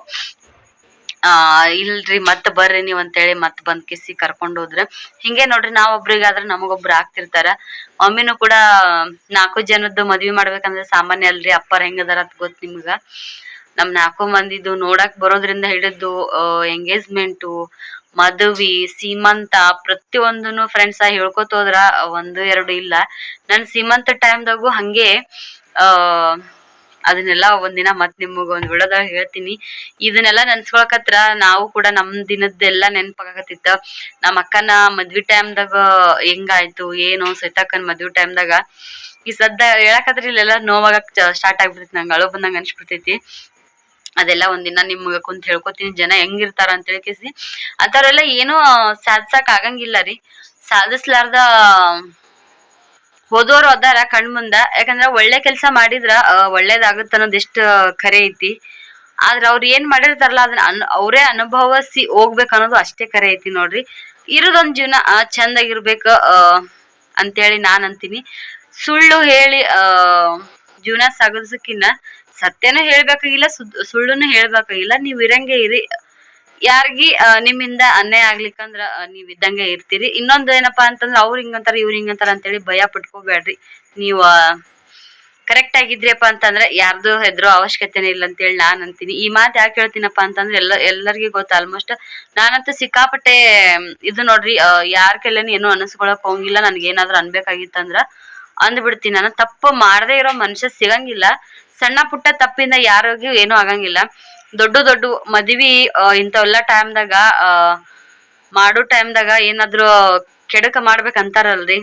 Speaker 2: ಆ, ಇಲ್ರಿ ಮತ್ ಬರ್ರಿ ನೀವ್ ಅಂತೇಳಿ ಮತ್ ಬಂದ್ ಕಿಸಿ ಕರ್ಕೊಂಡ್ ಹೋದ್ರೆ. ಹಿಂಗೆ ನೋಡ್ರಿ, ನಾವೊಬ್ರಿಗಾದ್ರೆ ನಮಗೊಬ್ರು ಆಗ್ತಿರ್ತಾರ. ಮಮ್ಮಿನೂ ಕೂಡ ನಾಲ್ಕು ಜನದ್ದು ಮದ್ವಿ ಮಾಡ್ಬೇಕಂದ್ರೆ ಸಾಮಾನ್ಯ ಅಲ್ರಿ, ಅಪ್ಪರ್ ಹೆಂಗದಾರ ಅಂತ ಗೊತ್ತ ನಿಮ್ಗ. ನಮ್ ನಾಲ್ಕು ಮಂದಿದು ನೋಡಕ್ ಬರೋದ್ರಿಂದ ಹಿಡಿದು ಎಂಗೇಜ್ಮೆಂಟು ಮದುವಿ, ಸೀಮಂತ ಪ್ರತಿಯೊಂದನು ಫ್ರೆಂಡ್ಸ್ ಹೇಳ್ಕೊತ ಹೋದ್ರ ಒಂದು, ಎರಡು ಇಲ್ಲ. ನನ್ ಸೀಮಂತ ಟೈಮ್ದಾಗು ಹಂಗೆ, ಆ, ಅದನ್ನೆಲ್ಲ ಒಂದಿನ ಮತ್ ನಿಮಗ ಒಂದ್ ವಿಡಿಯೋದಾಗ ಹೇಳ್ತೀನಿ. ಇದನ್ನೆಲ್ಲ ನೆನ್ಸ್ಕೊಳಕತ್ರ ನಾವು ಕೂಡ ನಮ್ ದಿನದ್ದೆಲ್ಲ ನೆನ್ಪಾಗತ್ತಿತ್ತ ನಮ್ಮ ಅಕ್ಕನ ಮದ್ವಿ ಟೈಮ್ದಾಗ ಹೆಂಗಾಯ್ತು, ಏನು ಸೈತಾಕನ್ ಮದ್ವಿ ಟೈಮ್ದಾಗ ಈ ಸದ್ದ ಹೇಳಕತ್ರ ಇಲ್ಲೆಲ್ಲ ನೋವಾಗ ಸ್ಟಾರ್ಟ್ ಆಗ್ಬಿಡ್ತೈತಿ ನಂಗೆ, ಅಳು ಬಂದಂಗ ಅನ್ಸ್ಬಿಡ್ತೈತಿ. ಅದೆಲ್ಲ ಒಂದಿನ ನಿಮ್ಗ ಕುಂತ ಹೇಳ್ಕೊತೀನಿ, ಜನ ಹೆಂಗಿರ್ತಾರ ಅಂತ ಹೇಳ್ಕೇಸಿ ಅಂತವ್ರೆಲ್ಲ ಏನೂ ಸಾಧಿಸಕ್ ಆಗಂಗಿಲ್ಲ ರೀ. ಸಾಧಿಸ್ಲಾರ್ದ ಹೋದೋರು ಅದಾರ ಕಣ್ ಮುಂದ. ಯಾಕಂದ್ರ ಒಳ್ಳೆ ಕೆಲಸ ಮಾಡಿದ್ರ ಒಳ್ಳೇದಾಗುತ್ತ ಅನ್ನೋದ್ ಎಷ್ಟ್ ಖರೆ ಐತಿ. ಆದ್ರ ಅವ್ರ ಏನ್ ಮಾಡಿರ್ತಾರಲ್ಲ ಅದನ್ನ ಅನ್, ಅವರೇ ಅನುಭವಿಸಿ ಹೋಗ್ಬೇಕು ಅನ್ನೋದು ಅಷ್ಟೇ ಖರೆ ಐತಿ ನೋಡ್ರಿ. ಇರೋದೊಂದ್ ಜೀವನ ಚಂದಾಗಿರ್ಬೇಕ ಅಂತೇಳಿ ನಾನ್ ಅಂತೀನಿ. ಸುಳ್ಳು ಹೇಳಿ ಅಹ್ ಜೀವನ ಸಾಗಿಸಕ್ಕಿನ್ನ ಸತ್ಯನೂ ಹೇಳ್ಬೇಕಾಗಿಲ್ಲ ಸುಳ್ಳುನು ಹೇಳ್ಬೇಕಾಗಿಲ್ಲ. ನೀವ್ ಇರಂಗೆ ಇರಿ. ಯಾರಿಗಿ ನಿಮ್ಮಿಂದ ಅನ್ಯಾಯ ಆಗ್ಲಿಕ್ಕಂದ್ರ ನೀವ್ ಇದ್ದಂಗೆ ಇರ್ತೀರಿ. ಇನ್ನೊಂದ್ ಏನಪ್ಪಾ ಅಂತಂದ್ರ, ಅವ್ರ ಹಿಂಗಂತಾರ, ಇವ್ರ ಹಿಂಗಂತಾರ ಅಂತೇಳಿ ಭಯ ಪಟ್ಕೋಬೇಡ್ರಿ. ನೀವ್ ಕರೆಕ್ಟ್ ಆಗಿದ್ರಿಯಪ್ಪ ಅಂತಂದ್ರೆ, ಯಾರ್ದು ಹೆದ್ರೋ ಅವಶ್ಯಕತೆನೇ ಇಲ್ಲ ಅಂತೇಳಿ ನಾನ್ ಅಂತೀನಿ. ಈ ಮಾತು ಯಾಕೆ ಹೇಳ್ತೀನಪ್ಪ ಅಂತಂದ್ರೆ, ಎಲ್ಲ, ಎಲ್ಲರಿಗೂ ಗೊತ್ತು ಆಲ್ಮೋಸ್ಟ್ ನಾನಂತೂ ಸಿಕ್ಕಾಪಟ್ಟೆ, ಇದು ನೋಡ್ರಿ ಯಾರ ಕೈಲೇನು ಏನೂ ಅನಿಸ್ಕೊಳಕ್ ಹೋಗಿಲ್ಲ. ನನ್ಗೆ ಏನಾದ್ರು ಅನ್ಬೇಕಾಗಿತ್ತಂದ್ರ ಅಂದ್ಬಿಡ್ತೀನಿ ನಾನು. ತಪ್ಪು ಮಾಡದೇ ಇರೋ ಮನುಷ್ಯ ಸಿಗಂಗಿಲ್ಲ. ಸಣ್ಣ ಪುಟ್ಟ ತಪ್ಪಿಂದ ಯಾರಿಗೂ ಏನೂ ಆಗಂಗಿಲ್ಲ. ದೊಡ್ಡ ದೊಡ್ಡ ಮದ್ವಿ ಇಂಥವೆಲ್ಲ ಟೈಮ್ದಾಗ ಮಾಡೋ ಟೈಮ್ದಾಗ ಏನಾದ್ರು ಕೆಡಕ ಮಾಡ್ಬೇಕಂತಾರಲ್ರಿ?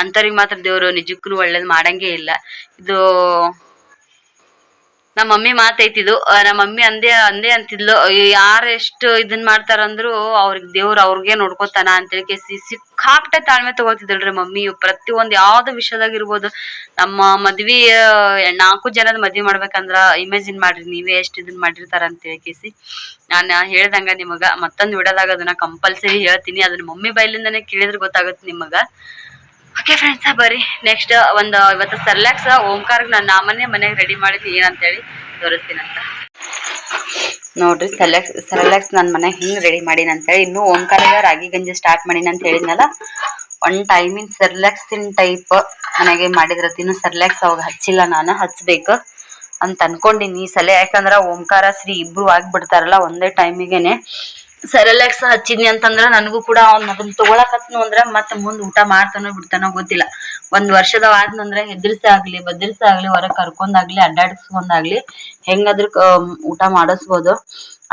Speaker 2: ಅಂತವ್ರಿಗೆ ಮಾತ್ರ ದೇವ್ರು ನಿಜಕ್ಕೂ ಒಳ್ಳೇದ್ ಮಾಡಂಗೇ ಇಲ್ಲ. ಇದು ನಮ್ಮ ಮಮ್ಮಿ ಮಾತೈತಿದು ನಮ್ಮ ಮಮ್ಮಿ ಅಂದೇ ಅಂದೇ ಅಂತಿದ್ಲು. ಯಾರು ಎಷ್ಟು ಇದನ್ ಮಾಡ್ತಾರಂದ್ರು ಅವ್ರಿಗೆ ದೇವ್ರ ಅವ್ರಿಗೆ ನೋಡ್ಕೋತಾನ ಅಂತೇಳಿ ಕೇಸಿ, ಸಿಕ್ಕಾಪಟ್ಟೆ ತಾಳ್ಮೆ ತಗೋತಿದ್ದಳ್ರಿ ಮಮ್ಮಿ. ಪ್ರತಿಯೊಂದು ಯಾವ್ದು ವಿಷಯದಾಗ ಇರ್ಬೋದು. ನಮ್ಮ ಮದ್ವಿ ನಾಲ್ಕು ಜನದ ಮದ್ವಿ ಮಾಡ್ಬೇಕಂದ್ರ ಇಮೇಜಿನ್ ಮಾಡ್ರಿ, ನೀವೇ ಎಷ್ಟು ಇದನ್ ಮಾಡಿರ್ತಾರ ಅಂತ ಹೇಳಿ ಕೇಸಿ. ನಾನು ಹೇಳ್ದಂಗ ನಿಮಗ, ಮತ್ತೊಂದು ವಿಡದಾಗ ಅದನ್ನ ಕಂಪಲ್ಸರಿ ಹೇಳ್ತೀನಿ. ಅದನ್ನ ಮಮ್ಮಿ ಬೈಲಿಂದನೇ ಕೇಳಿದ್ರೆ ಗೊತ್ತಾಗುತ್ತೆ ನಿಮಗ. ಓಕೆ ಫ್ರೆಂಡ್ಸ್ ಬರ್ರಿ. ನೆಕ್ಸ್ಟ್ ಒಂದು ಇವತ್ತು ಸರ್ಲಾಕ್ಸ್ ಓಂಕಾರಕ್ಕೆ ನಾನು ನಾಮನ್ನೇ ಮನೆಗೆ ರೆಡಿ ಮಾಡಿದ್ವಿ ಏನಂತೇಳಿ ತೋರಿಸ್ತೀನಂತ ನೋಡ್ರಿ ಸೆಲೆಕ್ಸ್ ಸೆಲೆಕ್ಸ್ ನನ್ನ ಮನೆಗೆ ಹಿಂಗೆ ರೆಡಿ ಮಾಡೀನಿ ಅಂತೇಳಿ. ಇನ್ನೂ ಓಂಕಾರದ ರಾಗಿ ಗಂಜಿ ಸ್ಟಾರ್ಟ್ ಮಾಡೀನಿ ಅಂತ ಹೇಳಿದ್ನಲ್ಲ? ಒನ್ ಟೈಮಿನ್ ಇನ್ ಟೈಪ್ ಮನೆಗೆ ಮಾಡಿದ್ರತಿನ ಸೆರ್ಲಾಕ್ಸ್ ಅವಾಗ ಹಚ್ಚಿಲ್ಲ ನಾನು, ಹಚ್ಬೇಕು ಅಂತ ಅನ್ಕೊಂಡಿನಿ ಸಲ. ಯಾಕಂದ್ರೆ ಓಂಕಾರ ಶ್ರೀ ಇಬ್ರು ಆಗಿಬಿಡ್ತಾರಲ್ಲ, ಒಂದೇ ಟೈಮಿಗೆನೆ ಸೆರೆಲೆಕ್ಸ್ ಹಚ್ಚಿದ್ನಿ ಅಂತಂದ್ರೆ ನನಗೂ ಕೂಡ ಅವ್ನ ಅದನ್ನ ತಗೊಳಕತ್ನು ಅಂದ್ರೆ ಮತ್ತೆ ಮುಂದೆ ಊಟ ಮಾಡ್ತಾನೋ ಬಿಡ್ತಾನೋ ಗೊತ್ತಿಲ್ಲ. ಒಂದ್ ವರ್ಷದ ಆದ್ನಂದ್ರ ಹೆದರ್ಸಿ ಆಗ್ಲಿ, ಬದರ್ಸಿ ಆಗ್ಲಿ, ಹೊರಗೆ ಕರ್ಕೊಂಡಾಗ್ಲಿ ಅಡ್ಡಾಡ್ಸ್ಕೊಂಡಾಗ್ಲಿ ಹೆಂಗಾದ್ರೂ ಊಟ ಮಾಡಿಸ್ಬೋದು.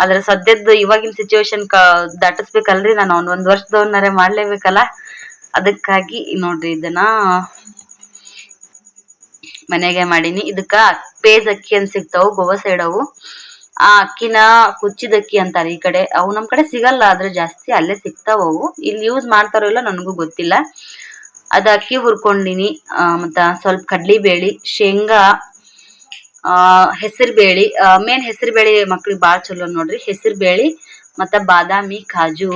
Speaker 2: ಆದ್ರೆ ಸದ್ಯದ ಇವಾಗಿನ ಸಿಚುವೇಶನ್ ಕ, ದಾಟಿಸ್ಬೇಕಲ್ರಿ ನಾನು ಅವ್ನ ಒಂದ್ ವರ್ಷದವನ್ನರೆ ಮಾಡ್ಲೇಬೇಕಲ್ಲ? ಅದಕ್ಕಾಗಿ ನೋಡ್ರಿ ಇದನ್ನ ಮನೆಗೆ ಮಾಡೀನಿ. ಇದಕ್ಕ ಪೇಜ್ ಅಕ್ಕಿ ಅಂತ ಸಿಗ್ತಾವು, ಗೋವಾ ಸೈಡ್ ಆ ಅಕ್ಕಿನ ಕುಚ್ಚಿದ ಅಕ್ಕಿ ಅಂತಾರೆ ಈ ಕಡೆ. ಅವು ನಮ್ ಕಡೆ ಸಿಗಲ್ಲ, ಆದ್ರೆ ಜಾಸ್ತಿ ಅಲ್ಲೇ ಸಿಗ್ತಾವ ಅವು. ಇಲ್ಲಿ ಯೂಸ್ ಮಾಡ್ತಾರೋ ಇಲ್ಲ ನನಗೂ ಗೊತ್ತಿಲ್ಲ. ಅದ ಅಕ್ಕಿ ಹುರ್ಕೊಂಡಿನಿ ಮತ್ತ ಸ್ವಲ್ಪ ಕಡ್ಲಿ ಬೇಳಿ ಶೇಂಗಾ, ಆ ಹೆಸರು ಬೇಳಿ ಮೇನ್ ಹೆಸರು ಬೇಳಿ ಮಕ್ಳಿಗೆ ಭಾಳ ಚಲೋ ನೋಡ್ರಿ. ಹೆಸರು ಬೇಳಿ ಮತ್ತ ಬಾದಾಮಿ, ಕಾಜು,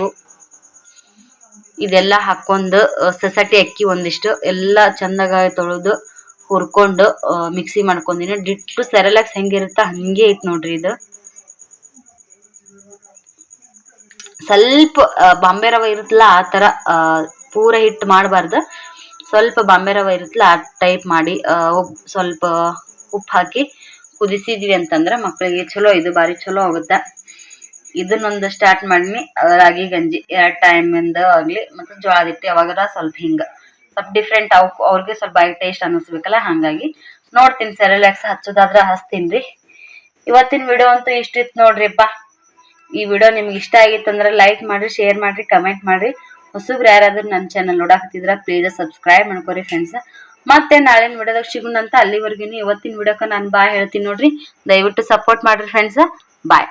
Speaker 2: ಇದೆಲ್ಲ ಹಾಕೊಂಡು ಸೊಸೈಟಿ ಅಕ್ಕಿ ಒಂದಿಷ್ಟು ಎಲ್ಲ ಚಂದಾಗ ತೊಳೆದು ಹುರ್ಕೊಂಡು ಮಿಕ್ಸಿ ಮಾಡ್ಕೊಂಡಿನಿ. ಡಿಟ್ಟು ಸೆರೆಲಾಕ್ಸ್ ಹೆಂಗಿರುತ್ತ ಹಂಗೆ ಐತ್ ನೋಡ್ರಿ ಇದು. ಸ್ವಲ್ಪ ಬಾಂಬೆ ರವೆ ಇರುತ್ತಲ್ಲ ಆ ಆ, ಪೂರ ಹಿಟ್ಟು ಮಾಡಬಾರ್ದು. ಸ್ವಲ್ಪ ಬಾಂಬೆ ರವೆ ಇರುತ್ತಲ್ಲ ಆ ಟೈಪ್ ಮಾಡಿ ಸ್ವಲ್ಪ ಉಪ್ಪು ಹಾಕಿ ಕುದಿಸಿದ್ವಿ ಅಂತಂದ್ರೆ ಮಕ್ಕಳಿಗೆ ಚಲೋ ಇದು ಭಾರಿ ಚಲೋ ಆಗುತ್ತೆ. ಇದನ್ನೊಂದು ಸ್ಟಾರ್ಟ್ ಮಾಡಿ ರಾಗಿ ಗಂಜಿ ಎರಡು ಟೈಮಿಂದ ಆಗಲಿ ಮತ್ತು ಜೋಳದ ಹಿಟ್ಟು ಯಾವಾಗಾರ ಸ್ವಲ್ಪ ಹಿಂಗೆ. ಸ್ವಲ್ಪ ಡಿಫ್ರೆಂಟ್ ಅವ್ ಅವ್ರಿಗೆ ಸ್ವಲ್ಪ ಬಾಯಿ ಟೇಸ್ಟ್ ಅನ್ನಿಸ್ಬೇಕಲ್ಲ ಹಾಗಾಗಿ. ನೋಡ್ತೀನಿ ಸೆರೆಲ್ಯಾಕ್ಸ್ ಹಚ್ಚೋದಾದ್ರೆ ಹಚ್ತೀನಿ ರೀ. ಇವತ್ತಿನ ವಿಡಿಯೋ ಅಂತೂ ಇಷ್ಟಿತ್ತು ನೋಡ್ರಿಪ್ಪ. ಈ ವಿಡಿಯೋ ನಿಮ್ಗೆ ಇಷ್ಟ ಆಗಿತ್ತಂದ್ರೆ ಲೈಕ್ ಮಾಡಿರಿ ಶೇರ್ ಮಾಡಿರಿ ಕಮೆಂಟ್ ಮಾಡಿರಿ. ಹೊಸಬ್ರು ಯಾರಾದ್ರೂ ನನ್ನ ಚಾನಲ್ ನೋಡಾಕತ್ತಿದ್ರ ಪ್ಲೀಸ್ ಸಬ್ಸ್ಕ್ರೈಬ್ ಮಾಡ್ಕೊರಿ ಫ್ರೆಂಡ್ಸ್ ಮತ್ತೆ ನಾಳೆ ವಿಡಿಯೋದಾಗ ಸಿಗುಣಂತ ಅಲ್ಲಿವರೆಗೂ ಇವತ್ತಿನ ವಿಡಿಯೋಕ್ಕೆ ನಾನು ಬಾಯ್ ಹೇಳ್ತೀನಿ ನೋಡ್ರಿ. ದಯವಿಟ್ಟು ಸಪೋರ್ಟ್ ಮಾಡಿರಿ ಫ್ರೆಂಡ್ಸ್ ಬಾಯ್